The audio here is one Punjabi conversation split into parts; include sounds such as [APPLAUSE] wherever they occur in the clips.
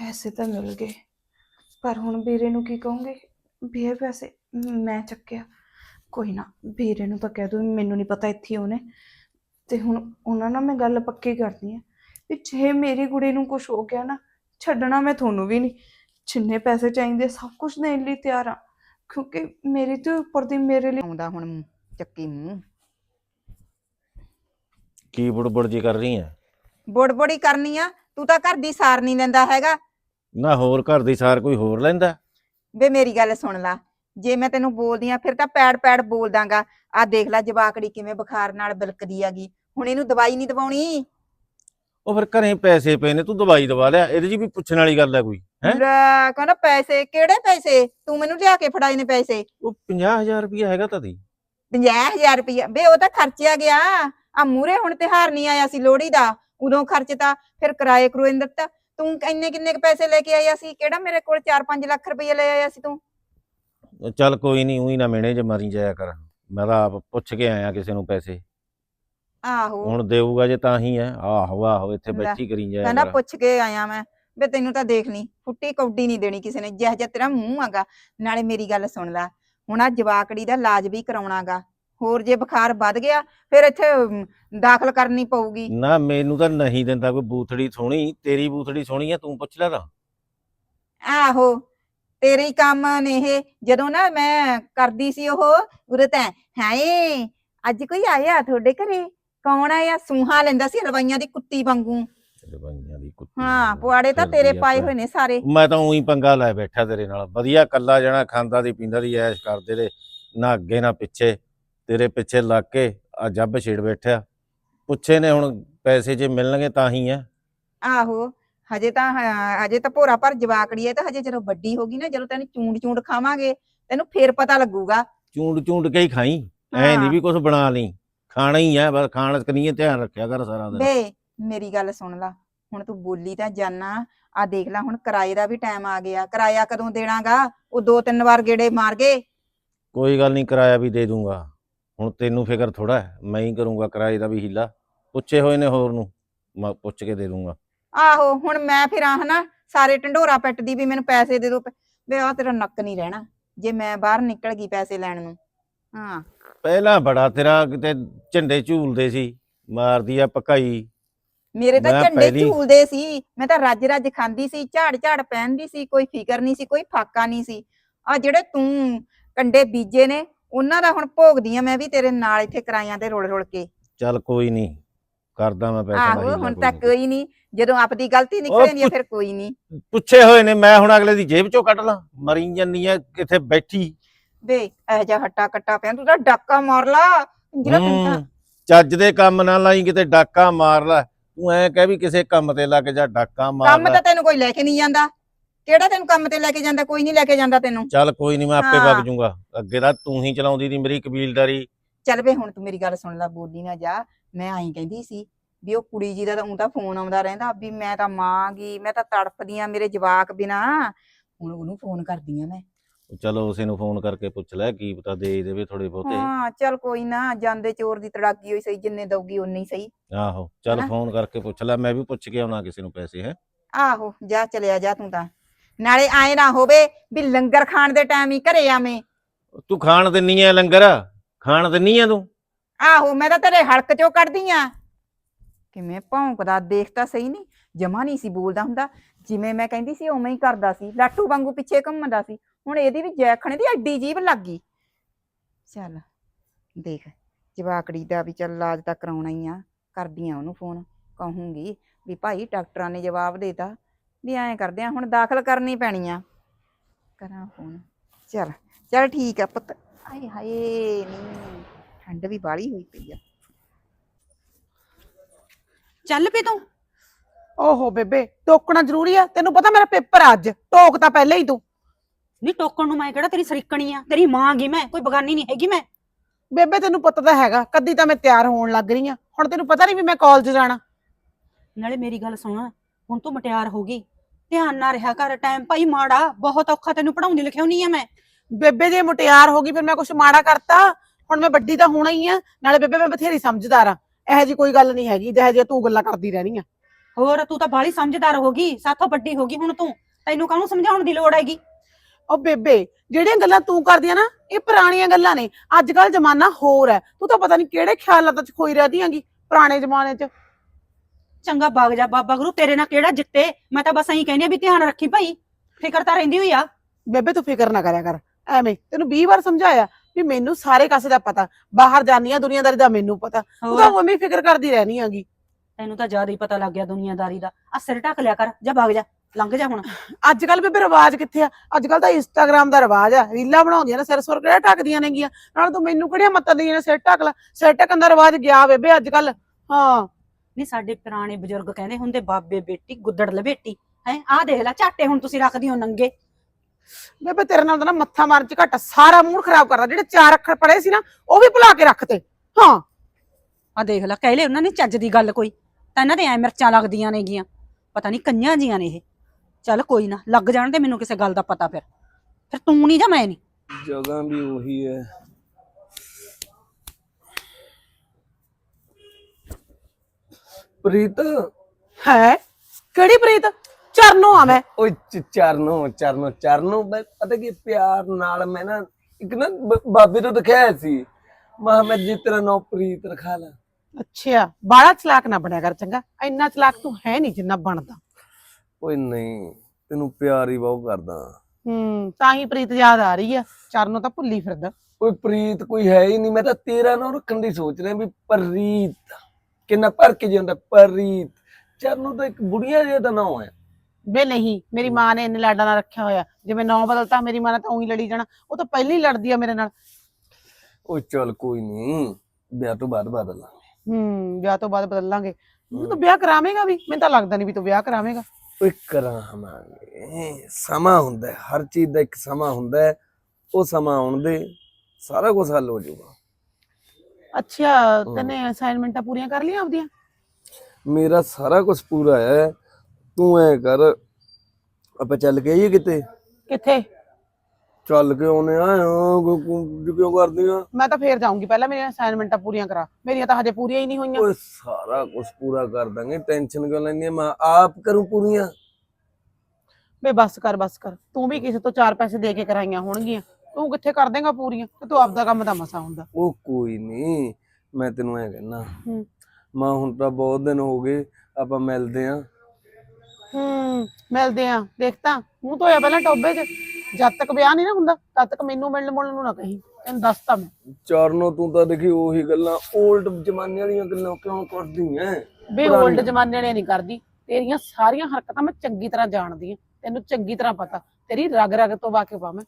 ਪੈਸੇ ਤਾਂ ਮਿਲ ਗਏ। ਪਰ ਹੁਣ ਵੀਰੇ ਨੂੰ ਕੀ ਕਹੂੰਗੀ? ਵੀ ਇਹ ਪੈਸੇ ਮੈਂ ਚੱਕਿਆ। ਕੋਈ ਨਾ ਵੀਰੇ ਨੂੰ ਤਾਂ ਕਹਿ ਦੂੰ ਮੈਨੂੰ ਨਹੀਂ ਪਤਾ ਇੱਥੇ ਉਹਨੇ। ਤੇ ਹੁਣ ਉਹਨਾਂ ਨਾਲ ਮੈਂ ਗੱਲ ਪੱਕੀ ਕਰਦੀ ਆ ਵੀ ਜੇ ਮੇਰੀ ਕੁੜੀ ਨੂੰ ਕੁਝ ਹੋ ਗਿਆ ਨਾ ਛੱਡਣਾ ਮੈਂ ਤੁਹਾਨੂੰ ਵੀ ਨਹੀਂ ਜਿੰਨੇ ਪੈਸੇ ਚਾਹੀਦੇ ਸਭ ਕੁਝ ਦੇਣ ਲਈ ਤਿਆਰ ਆ ਕਿਉਂਕਿ ਮੇਰੀ ਤੋਂ ਉੱਪਰ ਦੀ ਮੇਰੇ ਲਈ ਆਉਂਦਾ ਹੁਣ ਮੂੰਹ, ਚੱਕੀ ਮੂੰਹ। ਕੀ ਬੁੜਬੁੜ ਜੀ ਕਰ ਰਹੀ ਹੈ? ਬੋੜ-ਬੋੜੀ ਕਰਨੀ ਆ ਤੂੰ ਤਾਂ ਘਰ ਦੀ ਸਾਰ ਨਹੀਂ ਲੈਂਦਾ ਹੈਗਾ। ਨਾ ਹੋਰ ਘਰ ਦੀ ਸਾਰ ਕੋਈ ਹੋਰ ਲੈਂਦਾ? ਵੇ ਮੇਰੀ ਗੱਲ ਸੁਣ ਲਾ ਜੇ ਮੈਂ ਤੈਨੂੰ ਬੋਲਦੀ ਆ ਫਿਰ ਤਾਂ ਪੈੜ ਪੈੜ ਬੋਲ ਦਾਂਗਾ ਆ ਦੇਖ ਲੈ ਜਵਾਕੜੀ ਕਿਵੇਂ ਬੁਖਾਰ ਨਾਲ ਬਿਲਕਦੀ ਆਗੀ ਹੁਣ ਇਹਨੂੰ ਦਵਾਈ ਨਹੀਂ ਦਵਾਉਣੀ? ਉਹ ਫਿਰ ਘਰੇ ਪੈਸੇ ਪਏ ਨੇ ਤੂੰ ਦਵਾਈ ਦਵਾ ਲਿਆ ਇਹਦੇ ਜੀ ਵੀ ਪੁੱਛਣ ਵਾਲੀ ਗੱਲ ਹੈ ਕੋਈ ਹੈਂ? ਲੈ ਕਹਿੰਦਾ ਪੈਸੇ ਕਿਹੜੇ ਪੈਸੇ? ਤੂੰ ਮੈਨੂੰ ਲਿਆ ਕੇ ਫੜਾਏ ਨੇ ਪੈਸੇ। ਉਹ 50000 ਰੁਪਇਆ ਹੈਗਾ ਤਾਂ ਦੀ। 50000 ਰੁਪਇਆ ਵੇ ਉਹ ਤਾਂ ਖਰਚਿਆ ਗਿਆ। ਆ ਮੂਰੇ ਹੁਣ ਤਿਹਾਰ ਨਹੀਂ ਆਇਆ ਸੀ ਲੋਹੜੀ ਦਾ। ਉਦੋਂ ਖਰਚਤਾ ਫਿਰ ਕਿਰਾਏ ਕਰੂਏ ਨੀ ਦਿੱਤਾ। ਤੂੰ ਇੰਨੇ ਕਿੰਨੇ ਕੁ ਪੈਸੇ ਲੈ ਕੇ ਆਇਆ ਸੀ? ਕਿਹੜਾ ਮੇਰੇ ਕੋਲ 4-5 ਲੱਖ ਰੁਪਏ ਲੈ ਆਇਆ ਸੀ ਤੂੰ? ਚੱਲ ਕੋਈ ਨਹੀਂ ਉਹੀ ਨਾ ਮਿਹਣੇ ਜੇ ਮਰੀ ਜਾਇਆ ਕਰ। ਮੈਂ ਤਾਂ ਆਪ ਪੁੱਛ ਕੇ ਆਇਆ ਕਿਸੇ ਨੂੰ ਪੈਸੇ। ਆਹੋ। ਹੁਣ ਦੇਊਗਾ ਜੇ ਤਾਂ ਹੀ ਹੈ ਆਹੋ ਆਹੋ ਇੱਥੇ ਲੈ, ਬੈਠੀ ਕਰੀ ਜਾਇਆ ਕਹਿੰਦਾ ਕਰ। ਪੁੱਛ ਕੇ ਆਇਆ ਮੈਂ। ਵੇ ਤੈਨੂੰ ਤਾਂ ਦੇਖ ਲਈ ਫੁੱਟੀ ਕੌਡੀ ਨਹੀਂ ਦੇਣੀ ਕਿਸੇ ਨੇ। ਜਿਹੋ ਜਿਹਾ ਤੇਰਾ ਮੂੰਹ ਆਗਾ ਨਾਲੇ ਮੇਰੀ ਗੱਲ ਸੁਣ ਲੈ। ਹੁਣ ਆ ਜਵਾਕੜੀ ਦਾ ਇਲਾਜ ਵੀ ਕਰਾਉਣਾਗਾ। ਹੋਰ ਜੇ ਬੁਖਾਰ ਵੱਧ ਗਿਆ ਫਿਰ ਇੱਥੇ ਅਮ, ਦਾਖਲ ਕਰਨੀ ਪਊਗੀ। ਨਾ ਮੈਨੂੰ ਤਾਂ ਨਹੀਂ ਦਿੰਦਾ ਕੋਈ ਬੂਥੜੀ ਸੋਹਣੀ ਤੇਰੀ ਬੂਥੜੀ ਸੋਹਣੀ ਹੈ ਤੂੰ ਪੁੱਛ ਲੈ ਤਾਂ। ਆਹੋ ਤੇਰੇ ਹੀ ਕੰਮ ਨੇ ਇਹ ਜਦੋਂ ਨਾ ਮੈਂ ਕਰਦੀ ਸੀ ਉਹ ਉਰੇ ਤਾਂ ਹਾਏ ਅੱਜ ਕੋਈ ਆਇਆ ਤੁਹਾਡੇ ਘਰੇ? ਕੌਣ ਆਇਆ? ਸੂਹਾ ਲੈਂਦਾ ਸੀ ਹਲਵਾਈਆਂ ਦੀ ਕੁੱਤੀ ਵਾਂਗੂ। ਦਵਾਈਆਂ ਦੀ ਕੁੱਤੀ ਹਾਂ ਵਾਂਗੂ। ਪੁਆੜੇ ਤਾਂ ਤੇਰੇ ਆ ਪਾਏ। ਹੋਏ ਨੇ ਸਾਰੇ। ਮੈਂ ਤਾਂ ਉਹੀ ਪੰਗਾ ਲੈ ਬੈਠਾ ਤੇਰੇ ਨਾਲ। ਵਧੀਆ ਕੱਲਾ ਜਣਾ ਖਾਂਦਾ ਦੀ ਪੀਂਦਾ ਦੀ ਐਸ਼ ਕਰਦੇ ਤੇ ਨਾ ਅੱਗੇ ਨਾ ਪਿੱਛੇ। ਤੇਰੇ ਪਿੱਛੇ ਲੱਗ ਕੇ ਆ ਜੱਬ ਛੇੜ ਬੈਠਿਆ। ਪੁੱਛੇ ਨੇ ਹੁਣ ਪੈਸੇ ਜੇ ਮਿਲਣਗੇ ਤਾਂ ਹੀ ਆ ਆਹੋ ਹਜੇ ਤਾਂ ਹਾਂ, ਹਜੇ ਤਾਂ ਭੋਰਾ ਪਰ ਜਵਾਕੜੀ ਹੈ ਤਾਂ ਹਜੇ ਜਦੋਂ ਵੱਡੀ ਹੋਗੀ ਨਾ ਜਦੋਂ ਤੈਨੂੰ ਚੂੰਡ ਚੂੰਡ ਖਾਵਾਂਗੇ ਤੈਨੂੰ ਫੇਰ ਪਤਾ ਲੱਗੂਗਾ। ਚੂੰਡ ਚੂੰਡ ਕੇ ਹੀ ਖਾਈ। ਐ ਨਹੀਂ ਵੀ ਕੁਝ ਬਣਾ ਲਈ। ਖਾਣਾ ਹੀ ਆ ਬਸ ਖਾਣ ਕਨੀਏ ਧਿਆਨ ਰੱਖਿਆ ਕਰ ਸਾਰਾ ਦਿਨ। ਬੇ ਮੇਰੀ ਗੱਲ ਸੁਣ ਲਾ। ਹੁਣ ਤੂੰ ਬੋਲੀ ਤਾਂ ਜਾਨਾ ਆ ਦੇਖ ਲੈ ਹੁਣ ਕਿਰਾਏ ਦਾ ਵੀ ਟਾਈਮ ਆ ਗਿਆ। ਕਿਰਾਇਆ ਕਦੋਂ ਦੇਣਾਗਾ? ਉਹ ਦੋ ਤਿੰਨ ਵਾਰ ਗੇੜੇ ਮਾਰ ਗਏ। ਕੋਈ ਗੱਲ ਨਹੀਂ ਕਿਰਾਇਆ ਵੀ ਦੇ ਦੂੰਗਾ। ਹੁਣ ਤੈਨੂੰ ਫਿਕਰ ਥੋੜਾ ਮੈਂ ਹੀ ਕਰੂੰਗਾ ਕਿਰਾਏ ਦਾ ਵੀ ਹੀਲਾ ਪੁੱਛੇ ਹੋਏ ਨੇ ਹੋਰ ਨੂੰ ਮੈਂ ਪੁੱਛ ਕੇ ਦੇ ਦੂੰਗਾ। ਆਹੋ ਹੁਣ ਮੈਂ ਫਿਰ ਆਹ ਨਾ ਸਾਰੇ ਢੰਡੋਰਾ ਪਿੱਟਦੀ ਵੀ ਮੈਨੂੰ ਪੈਸੇ ਦੇ ਦੋ ਵੇ ਆ ਤੇਰਾ ਨੱਕ ਨਹੀਂ ਰਹਿਣਾ ਜੇ ਮੈਂ ਬਾਹਰ ਨਿਕਲ ਗਈ ਪੈਸੇ ਲੈਣ ਨੂੰ। ਹਾਂ। ਪਹਿਲਾਂ ਬੜਾ ਤੇਰਾ ਕਿਤੇ ਝੰਡੇ ਝੂਲਦੇ ਸੀ ਮਾਰਦੀ ਆ ਪਕਾਈ। ਮੇਰੇ ਤਾਂ ਮੈਂ ਝੰਡੇ ਪਹਿਲੀ- ਝੂਲਦੇ ਸੀ ਮੈਂ ਤਾਂ ਰੱਜ ਰੱਜ ਖਾਂਦੀ ਸੀ ਝਾੜ ਝਾੜ ਪਹਿਨਦੀ ਸੀ ਕੋਈ ਫਿਕਰ ਨਹੀਂ ਸੀ ਕੋਈ ਫਾਕਾ ਨਹੀਂ ਸੀ। ਆ ਜਿਹੜੇ ਤੂੰ ਕੰਡੇ ਬੀਜੇ ਨੇ ਉਹਨਾਂ ਦਾ ਹੁਣ ਭੋਗਦੀ ਆ ਮੈਂ ਵੀ ਤੇਰੇ ਨਾਲ ਇੱਥੇ ਕਿਰਾਇਆਂ ਤੇ ਰੋਲ ਰੋਲ ਕੇ। ਚੱਲ ਕੋਈ ਨਹੀਂ ਕਰਦਾ ਮੈਂ ਪੈਸੇ ਆਹੋ ਹੁਣ ਤਾਂ। ਕੋਈ ਨਹੀਂ ਜਦੋਂ ਆਪਦੀ ਗਲਤੀ ਨਿਕਲ ਜਾਂਦੀ ਆ ਫਿਰ ਕੋਈ ਨਹੀਂ ਪੁੱਛੇ ਹੋਏ ਨੇ ਮੈਂ ਹੁਣ ਅਗਲੇ ਦੀ ਜੇਬ ਚੋਂ ਕੱਢ ਲਾਂ ਮਰੀ ਜੰਨੀ ਆ ਕਿੱਥੇ ਬੈਠੀ। ਵੇ ਇਹ ਜਿਹਾ ਹੱਟਾ ਕੱਟਾ ਪਿਆ ਤੂੰ ਤਾਂ ਡਾਕਾ ਮਾਰ ਲਾ ਜਿਹੜਾ ਤੈਨੂੰ ਚੱਜ ਦੇ ਕੰਮ ਨਾ ਲਾਈ ਕਿਤੇ ਡਾਕਾ ਮਾਰ ਲੈ। ਤੂੰ ਐ ਕਹਿ ਵੀ ਕਿਸੇ ਕੰਮ ਤੇ ਲੱਗ ਜਾ ਡਾਕਾ ਮਾਰ ਕੰਮ ਤਾਂ ਤੈਨੂੰ ਕੋਈ ਲੈ ਕੇ ਨਹੀਂ ਜਾਂਦਾ। ਕਿਹੜਾ ਤੈਨੂੰ ਕੰਮ ਤੇ ਲੈ ਕੇ ਜਾਂਦਾ ਕੋਈ ਨਹੀਂ ਲੈ ਕੇ ਜਾਂਦਾ ਤੈਨੂੰ। ਚੱਲ ਕੋਈ ਨਹੀਂ ਮੈਂ ਆਪੇ ਹਾਂ। ਵਗ ਜੂੰਗਾ। ਅੱਗੇ ਤਾਂ ਤੂੰ ਹੀ ਚਲਾਉਂਦੀ ਦੀ ਮੇਰੀ ਕਬੀਲਦਾਰੀ ਚੱਲ ਵੇ ਹੁਣ ਤੂੰ ਮੇਰੀ ਗੱਲ ਸੁਣ ਲੈ ਬੋਲੀ ਨਾ ਜਾ। ਮੈਂ ਆਈ ਕਹਿੰਦੀ ਸੀ ਵੀ ਉਹ ਕੁੜੀ ਜੀ ਦਾ ਤਾਂ ਊਂ ਤਾਂ ਫੋਨ ਆਉਂਦਾ ਰਹਿੰਦਾ ਵੀ ਮੈਂ ਤਾਂ ਮਾਂ ਗੀ ਮੈਂ ਤਾਂ ਤੜਫਦੀ ਆ ਮੇਰੇ ਜਵਾਕ ਬਿਨਾ। ਹੁਣ ਉਹਨੂੰ ਫੋਨ ਕਰਦੀ ਆ ਮੈਂ। ਚਲੋ ਉਸੇ ਨੂੰ ਫੋਨ ਕਰਕੇ ਪੁੱਛ ਲੈ ਕੀ ਪਤਾ ਦੇ ਦੇਵੇ ਥੋੜੇ ਬਹੁਤੇ। ਹਾਂ ਚੱਲ ਕੋਈ ਨਾ ਜਾਂਦੇ ਚੋਰ ਦੀ ਤੜਾਕੀ ਹੋਈ ਸਹੀ ਜਿੰਨੇ ਦਊਗੀ ਉਨੇ ਹੀ ਸਹੀ। ਆਹੋ ਚੱਲ ਹਨਾ? ਫੋਨ ਕਰਕੇ ਪੁੱਛ ਲੈ ਮੈਂ ਵੀ ਪੁੱਛ ਕੇ ਆਉਣਾ ਕਿਸੇ ਨੂੰ ਪੈਸੇ ਹੈ। ਆਹੋ ਜਾ ਚਲਿਆ ਜਾ ਤੂੰ ਤਾਂ। ਨਾਲੇ ਆਏ ਨਾ ਹੋਵੇ ਵੀ ਲੰਗਰ ਖਾਣ ਦੇ ਟਾਈਮ ਹੀ ਘਰੇ ਆਵੇਂ। ਤੂੰ ਖਾਣ ਦਿੰਨੀ ਐ ਲੰਗਰ? ਖਾਣ ਦਿੰਨੀ ਐ ਤੂੰ? ਆਹੋ ਮੈਂ ਤਾਂ ਤੇਰੇ ਹਲਕ ਚੋਂ ਕੱਢਦੀ ਆ। ਕਿਵੇਂ ਭੌਂਕਦਾ ਦੇਖ ਤਾਂ ਸਹੀ ਨਹੀਂ ਜਮਾ ਨਹੀਂ ਸੀ ਬੋਲਦਾ ਹੁੰਦਾ। ਜਿਵੇਂ ਮੈਂ ਕਹਿੰਦੀ ਸੀ ਉਵੇਂ ਹੀ ਕਰਦਾ ਸੀ। ਲਾਟੂ ਵਾਂਗੂ ਪਿੱਛੇ ਘੁੰਮਦਾ ਸੀ। ਹੁਣ ਇਹਦੀ ਵੀ ਜੈਖਣੇ ਦੀ ਐਡੀ ਜੀਭ ਲੱਗ ਗਈ। ਚੱਲ ਦੇਖ ਜਵਾਕੜੀ ਦਾ ਵੀ ਚੱਲ ਇਲਾਜ ਤਾਂ ਕਰਾਉਣਾ ਹੀ ਆ। ਕਰਦੀ ਆ ਉਹਨੂੰ ਫੋਨ ਕਹੂੰਗੀ ਵੀ ਭਾਈ ਡਾਕਟਰਾਂ ਨੇ ਜਵਾਬ ਦੇਤਾ। ਵੀ ਐਂ ਕਰਦੇ ਆ ਹੁਣ ਦਾਖਲ ਕਰਨੀ ਪੈਣੀ ਆ। ਕਰਾਂ ਫੋਨ। ਚੱਲ ਚੱਲ ਠੀਕ ਆ ਪੁੱਤ। ਆਏ ਹਾਏ ਨੀ ਠੰਡ ਵੀ ਬਾਲੀ ਹੋਈ ਪਈ ਆ। ਚੱਲ ਪਈ ਤੂੰ। ਓਹੋ ਬੇਬੇ ਟੋਕਣਾ ਜ਼ਰੂਰੀ ਆ। ਤੈਨੂੰ ਪਤਾ ਮੇਰਾ ਪੇਪਰ ਆ ਅੱਜ ਟੋਕ ਤਾਂ ਪਹਿਲਾਂ ਹੀ ਤੂੰ। ਨਹੀਂ ਟੋਕਣ ਨੂੰ ਮੈਂ ਕਿਹੜਾ ਤੇਰੀ ਸਰੀਕਣੀ ਆ? ਤੇਰੀ ਮਾਂ ਗੀ ਮੈਂ ਕੋਈ ਬਗਾਨੀ ਨਹੀਂ ਹੈਗੀ ਮੈਂ। ਬੇਬੇ ਤੈਨੂੰ ਪਤਾ ਤਾਂ ਹੈਗਾ ਕਦੀ ਤਾਂ ਮੈਂ ਤਿਆਰ ਹੋਣ ਲੱਗ ਰਹੀ ਆ। ਹੁਣ ਤੈਨੂੰ ਪਤਾ ਨਹੀਂ ਵੀ ਮੈਂ ਕਾਲਜ ਜਾਣਾ। ਨਾਲੇ ਮੇਰੀ ਗੱਲ ਸੁਣ ਹੁਣ ਤੂੰ ਮਟਿਆਰ ਹੋ ਗਈ। ਧਿਆਨ ਨਾਲ ਰਿਹਾ ਕਰ ਟਾਈਮ ਭਾਈ ਮਾੜਾ ਬਹੁਤ ਔਖਾ ਤੈਨੂੰ ਪੜਾਉਂਦੀ ਲਿਖਾਉਣੀ ਆ ਮੈਂ। ਬੇਬੇ ਜੇ ਮੁਟਿਆਰ ਹੋ ਗਈ ਫਿਰ ਮੈਂ ਕੁਝ ਮਾੜਾ ਕਰਤਾ ਹੁਣ ਮੈਂ ਵੱਡੀ ਤਾਂ ਹੋਣਾ ਹੀ ਆ ਨਾਲੇ ਬੇਬੇ ਮੈਂ ਬਥੇਰੀ ਸਮਝਦਾਰ ਆ। ਇਹੋ ਜੀ ਕੋਈ ਗੱਲ ਨਹੀਂ ਹੈਗੀ ਜਿਹੋ ਜਿਹੀ ਤੂੰ ਗੱਲਾਂ ਕਰਦੀ ਰਹਿਣੀ ਆ। ਹੋਰ ਤੂੰ ਤਾਂ ਬਾਹਲੀ ਸਮਝਦਾਰ ਹੋ ਗਈ ਸਾਥੋਂ ਵੱਡੀ ਹੋ ਗਈ ਹੁਣ ਤੂੰ। ਤੈਨੂੰ ਕਾਹਨੂੰ ਸਮਝਾਉਣ ਦੀ ਲੋੜ ਹੈਗੀ? ਉਹ ਬੇਬੇ ਜਿਹੜੀਆਂ ਗੱਲਾਂ ਤੂੰ ਕਰਦੀ ਆ ਨਾ ਇਹ ਪੁਰਾਣੀਆਂ ਗੱਲਾਂ ਨੇ। ਅੱਜ ਕੱਲ ਜ਼ਮਾਨਾ ਹੋਰ ਹੈ। ਤੂੰ ਤਾਂ ਪਤਾ ਨਹੀਂ ਕਿਹੜੇ ਖਿਆਲਾਂ ਚ ਖੋਈ ਰਹਦੀ ਪੁਰਾਣੇ ਜ਼ਮਾਨੇ 'ਚ। ਚੰਗਾ ਬਾਗ ਜਾ ਬਾਬਾ ਗੁਰੂ ਤੇਰੇ ਨਾਲ ਕਿਹੜਾ ਜਿੱਤੇ? ਮੈਂ ਤਾਂ ਬਸ ਐਂ ਕਹਿੰਦੀ ਆ ਵੀ ਧਿਆਨ ਰੱਖੀ ਭਾਈ ਫਿਕਰ ਤਾਂ ਰਹਿੰਦੀ ਹੋਈ ਆ। ਬੇਬੇ ਤੂੰ ਫਿਕਰ ਨਾ ਕਰਿਆ ਕਰ ਐਵੇਂ ਤੈਨੂੰ 20 ਵਾਰ ਸਮਝਾਇਆ ਵੀ ਮੈਨੂੰ ਸਾਰੇ ਕਾਸੇ ਦਾ ਪਤਾ ਬਾਹਰ ਜਾਨੀ ਆ ਦੁਨੀਆਦਾਰੀ ਦਾ ਮੈਨੂੰ ਪਤਾ ਤੂੰ ਤਾਂ ਉਵੇਂ ਫਿਕਰ ਕਰਦੀ ਰਹਿਣੀ ਆਂਗੀ ਤੈਨੂੰ ਤਾਂ ਜ਼ਿਆਦਾ ਹੀ ਪਤਾ ਲੱਗ ਗਿਆ ਦੁਨੀਆਦਾਰੀ ਦਾ। ਆ ਸਿਰ ਢੱਕ ਲਿਆ ਕਰ ਜਾ ਬਾਗ ਜਾ ਲੰਘ ਜਾ ਹੁਣ। ਅੱਜ ਕੱਲ ਬੇਬੇ ਰਿਵਾਜ ਕਿੱਥੇ ਆ? ਅੱਜ ਕੱਲ ਤਾਂ ਇੰਸਟਾਗ੍ਰਾਮ ਦਾ ਰਿਵਾਜ ਆ ਰੀਲਾਂ ਬਣਾਉਂਦੀਆਂ ਨੇ ਸਿਰ ਸੁਰ ਕਿਹੜਾ ਟੱਕਦੀਆਂ ਨੇਗੀਆਂ। ਨਾਲ ਤੂੰ ਮੈਨੂੰ ਕਿਹੜੀਆਂ ਮੱਤਾਂ ਨੇ ਸਿਰ ਢੱਕ ਲੈ ਸਿਰ ਢੱਕਣ ਦਾ ਰਿਵਾਜ ਗਿਆ ਬੇਬੇ ਅੱਜ ਕੱਲ ਹਾਂ। ਨਹੀਂ ਸਾਡੇ ਪੁਰਾਣੇ ਬਜ਼ੁਰਗ ਕਹਿੰਦੇ ਹੁੰਦੇ ਬਾਬੇ ਬੇਟੀ ਗੁੱਦੜ ਲਵੇਟੀ ਹੈ ਆਹ ਦੇਖ ਲੈ ਝਾਟੇ ਹੁਣ ਤੁਸੀਂ ਰੱਖਦੀ ਹੋ ਨੰਗੇ। ਬੇਬੇ ਤੇਰੇ ਨਾਲ ਤਾਂ ਨਾ ਮੱਥਾ ਮਾਰਨ ਚ ਘੱਟ ਸਾਰਾ ਮੂਡ ਖਰਾਬ ਕਰਦਾ ਜਿਹੜੇ ਚਾਰ ਅੱਖਰ ਪੜੇ ਸੀ ਨਾ ਉਹ ਵੀ ਭੁਲਾ ਕੇ ਰੱਖਤੇ। ਹਾਂ। ਆ ਦੇਖ ਲੈ ਕਹਿ ਲੈ ਉਹਨਾਂ ਨੇ ਚੱਜ ਦੀ ਗੱਲ ਕੋਈ। ਤਾਂ ਇਹਨਾਂ ਦੇ ਐ ਮਿਰਚਾਂ ਲੱਗਦੀਆਂ ਨੇਗੀਆਂ। ਪਤਾ ਨਹੀਂ ਕੰਨਿਆਂ ਜੀਆਂ ਨੇ ਇਹ। ਚੱਲ ਕੋਈ ਨਾ ਲੱਗ ਜਾਣ ਤੇ ਮੈਨੂੰ ਕਿਸੇ ਗੱਲ ਦਾ ਪਤਾ ਫਿਰ। ਫਿਰ ਤੂੰ ਨਹੀਂ ਜਾਂ ਮੈਂ ਨਹੀਂ? ਜਗ੍ਹਾ ਵੀ ਉਹੀ ਹੈ। ਪ੍ਰੀਤ? ਹੈ? ਕਿਹੜੀ ਪ੍ਰੀਤ? ਚਰਨੋਂ ਆ ਮੈਂ। ਓਏ ਚ- ਚਰਨੋ ਚਰਨੋ ਚਰਨੋ। ਮੈਂ ਪਤਾ ਕੀ ਪਿਆਰ ਨਾਲ ਮੈਂ ਨਾ ਇੱਕ ਨਾ ਬ- ਬਾਬੇ ਤੋਂ ਦਿਖਾਇਆ ਸੀ। ਮਾ ਮੈਂ ਜੀ ਤੇਰਾ ਨਾਂ ਪ੍ਰੀਤ ਰਖਾ ਲਾ। ਅੱਛਾ ਬਾੜਾ ਚਲਾਕ ਨਾ ਬਣਿਆ ਕਰ ਚੰਗਾ। ਇੰਨਾ ਚਲਾਕ ਤੂੰ ਹੈ ਨਹੀਂ ਜਿੰਨਾ ਬਣਦਾ। ਓਏ ਨਹੀਂ ਤੈਨੂੰ ਪਿਆਰ ਹੀ ਬਹੁਤ ਕਰਦਾ। ਹੂੰ ਤਾਂ ਹੀ ਪ੍ਰੀਤ ਯਾਦ ਆ ਰਹੀ ਆ। ਚਰਨੋਂ ਤਾਂ ਭੁੱਲੀ ਫਿਰਦਾ। ਓਏ ਪ੍ਰੀਤ ਕੋਈ ਹੈ ਹੀ ਨਹੀਂ। ਮੈਂ ਤਾਂ ਤੇਰਾ ਨਾਂ ਰੱਖਣ ਦੀ ਸੋਚ ਰਿਹਾ ਵੀ ਪ੍ਰੀਤ। ਕਿੰਨਾ ਭਰ ਕੇ ਜਿਉਂਦਾ ਪ੍ਰੀਤ ਚਰਨੋ ਤਾਂ ਇੱਕ ਬੁੜੀਆ ਜਿਹਾ ਦਾ ਨਾਂ ਹੈ ਵੇ ਨਹੀਂ ਮੇਰੀ ਮਾਂ ਨੇ ਇੰਨੇ ਲਾਡਾਂ ਨਾਲ ਰੱਖਿਆ ਹੋਇਆ। ਜਿਵੇਂ ਨਾਂ ਬਦਲਤਾ ਮੇਰੀ ਮਾਂ ਨੇ ਤਾਂ ਉਹੀ ਲੜੀ ਜਾਣਾ। ਉਹ ਤਾਂ ਪਹਿਲਾਂ ਹੀ ਲੜਦੀ ਆ ਮੇਰੇ ਨਾਲ। ਓਏ ਚੱਲ ਕੋਈ ਨਹੀਂ ਵਿਆਹ ਤੋਂ ਬਾਅਦ ਬਦਲ ਲਾਂਗੇ ਹੂੰ ਵਿਆਹ ਤੋਂ ਬਾਅਦ ਬਦਲ ਲਾਂਗੇ ਤੂੰ ਵਿਆਹ ਕਰਾਵੇਂਗਾ ਵੀ? ਮੈਨੂੰ ਤਾਂ ਲੱਗਦਾ ਨਹੀਂ ਵੀ ਤੂੰ ਵਿਆਹ ਕਰਾਵੇਂਗਾ। ਓਏ ਕਰਾਵਾਂਗੇ। ਸਮਾਂ ਹੁੰਦਾ ਹੈ, ਹਰ ਚੀਜ਼ ਦਾ ਇੱਕ ਸਮਾਂ ਹੁੰਦਾ ਹੈ। ਉਹ ਸਮਾਂ ਆਉਣ ਦੇ ਸਾਰਾ ਕੁਝ ਹੱਲ ਹੋ ਜਾਊਗਾ। ਅੱਛਾ ਤੈਨੇ ਅਸਾਈਨਮੈਂਟਾਂ ਪੂਰੀਆਂ ਕਰ ਲਈਆਂ ਆਪਦੀਆਂ ਮੇਰਾ ਸਾਰਾ ਕੁਝ ਪੂਰਾ ਹੈ ਤੂੰ ਐ ਕਰ ਆਪਾਂ ਚੱਲ ਕੇ ਆਈਏ ਕਿਤੇ ਕਿੱਥੇ ਚੱਲ ਕੇ ਆਉਨੇ ਆ ਕਿਉਂ ਕਰਦੀ ਆ ਮੈਂ ਤਾਂ ਫੇਰ ਜਾਊਂਗੀ ਪਹਿਲਾਂ ਮੇਰੀਆਂ ਅਸਾਈਨਮੈਂਟਾਂ ਪੂਰੀਆਂ ਕਰਾ ਮੇਰੀਆਂ ਤਾਂ ਹਜੇ ਪੂਰੀਆਂ ਹੀ ਨਹੀਂ ਹੋਈਆਂ ਓਏ ਸਾਰਾ ਕੁਝ ਪੂਰਾ ਕਰ ਦਾਂਗੇ ਟੈਨਸ਼ਨ ਕਿਉਂ ਲੈਂਦੀ ਆ ਮੈਂ ਆਪ ਕਰੂੰ ਪੂਰੀਆਂ ਵੇ ਬੱਸ ਕਰ ਬੱਸ ਕਰ ਤੂੰ ਵੀ ਕਿਸੇ ਤੋਂ ਚਾਰ ਪੈਸੇ ਦੇ ਕੇ ਕਰਾਈਆਂ ਹੋਣਗੀਆਂ ਤੂੰ ਕਿੱਥੇ ਕਰ ਦੇਂਗਾ ਪੂਰੀਆਂ? ਤੇ ਤੂੰ ਆਪਦਾ ਕੰਮ ਤਾਂ ਮਸਾ ਹੁੰਦਾ। ਉਹ ਕੋਈ ਨਹੀਂ ਮੈਂ ਤੈਨੂੰ ਐ ਕਹਿਣਾ ਹੂੰ। ਮਾਂ ਹੁਣ ਤਾਂ ਬਹੁਤ ਦਿਨ ਹੋ ਗਏ ਆਪਾਂ ਮਿਲਦੇ ਆ। ਹੂੰ ਮਿਲਦੇ ਆ। ਦੇਖਤਾ ਮੂੰਹ ਧੋਇਆ ਪਹਿਲਾਂ ਟੋਬੇ 'ਚ। ਜਦ ਤੱਕ ਵਿਆਹ ਨਹੀਂ ਨਾ ਹੁੰਦਾ ਤਦ ਤੱਕ ਮੈਨੂੰ ਮਿਲਣ ਮੁਲਣ ਨੂੰ ਨਾ ਕਹੀ। ਤੈਨੂੰ ਦੱਸਤਾ ਮੈਂ। ਚਾਰਨੋ ਤੂੰ ਤਾਂ ਦੇਖੀ ਉਹੀ ਗੱਲਾਂ 올ਡ ਜ਼ਮਾਨੇ ਵਾਲੀਆਂ ਗੱਲਾਂ ਕਿਉਂ ਕਰਦੀ ਐ? ਬੇ ਪੁਰਾਣੀ। 올ਡ ਜ਼ਮਾਨੇ ਨੇ ਨਹੀਂ ਕਰਦੀ। ਤੇਰੀਆਂ ਸਾਰੀਆਂ ਹਰਕਤਾਂ ਮੈਂ ਚੰਗੀ ਤਰ੍ਹਾਂ ਜਾਣਦੀ ਆ। ਤੈਨੂੰ ਚੰਗੀ ਤਰ੍ਹਾਂ ਪਤਾ। ਤੇਰੀ ਰਗ ਰਗ ਤੋਂ ਵਾਕਿਫ ਆ ਮੈਂ।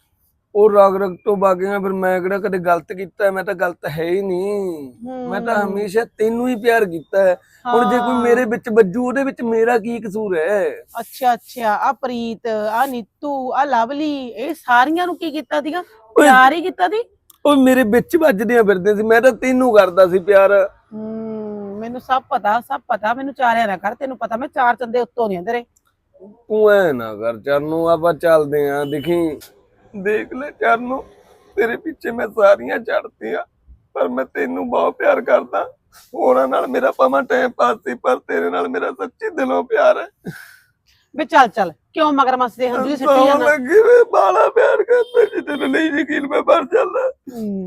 ਉਹ ਰਗ ਰਗ ਤੋਂ ਬਾਗੀਆਂ ਫਿਰ ਮੈਂ ਕਿਹੜਾ ਕਦੇ ਗਲਤ ਕੀਤਾ? ਮੈਂ ਤਾਂ ਗਲਤ ਹੈ ਹੀ ਨਹੀਂ। ਮੈਂ ਤਾਂ। ਹਮੇਸ਼ਾ ਤੈਨੂੰ ਹੀ ਪਿਆਰ ਕੀਤਾ ਹੁਣ ਜੇ ਕੋਈ। ਮੇਰੇ ਵਿੱਚ ਵੱਜੂ ਉਹਦੇ ਵਿੱਚ ਮੇਰਾ ਕੀ ਕਸੂਰ ਹੈ? ਅੱਛਾ ਅੱਛਾ ਆ ਪ੍ਰੀਤ ਆ ਨੀਤੂ ਆ ਲਵਲੀ ਇਹ ਸਾਰੀਆਂ ਨੂੰ ਕੀ ਕੀਤਾ ਸੀਗਾ? ਪਿਆਰ ਹੀ ਕੀਤਾ ਸੀ? ਉਹ ਮੇਰੇ ਵਿੱਚ ਵੱਜਦੀਆਂ ਫਿਰਦੇ ਸੀ। ਮੈਂ ਤਾਂ ਤੈਨੂੰ ਕਰਦਾ ਸੀ ਪਿਆਰ। ਮੈਨੂੰ ਸਭ ਪਤਾ ਸਭ ਪਤਾ। ਮੈਨੂੰ ਚਾਰਿਆ ਨਾ ਕਰ ਤੈਨੂੰ ਪਤਾ ਮੈਂ ਚਾਰ ਚੰਦੇ ਉੱਤੋਂ ਨਹੀਂ ਤੇਰੇ ਤੂੰ ਐ ਨਾ ਕਰ ਚਰਨੂ ਆਪਾਂ ਚੱਲਦੇ ਆਂ ਦੇਖੀ। ਦੇਖ ਲੈ ਚਰਨੂ ਤੇਰੇ ਪਿੱਛੇ ਮੈਂ ਸਾਰੀਆਂ ਛੱਡਤੀਆਂ ਪਰ ਮੈਂ ਤੈਨੂੰ ਬਹੁਤ ਪਿਆਰ ਕਰਦਾ। ਉਹਨਾਂ ਨਾਲ ਮੇਰਾ ਭਾਵੇਂ ਟਾਈਮ ਪਾਸ ਸੀ ਪਰ ਤੇਰੇ ਨਾਲ ਮੇਰਾ ਸੱਚੀ ਦਿਲੋਂ ਪਿਆਰ ਹੈ। ਵੇ ਚੱਲ ਚੱਲ ਕਿਉਂ ਮਗਰ ਮਸਦੇ ਹੰਝੂ ਸਿੱਟੀ ਸੌਣ ਜਾਂਦਾ? ਲੱਗੀ ਵੇ ਬਾਲਾ ਪਿਆਰ ਕਰਦਾ ਜੀ ਤੈਨੂੰ ਨਹੀਂ ਯਕੀਨ ਮੈਂ ਮਰ ਜਾਂਦਾ।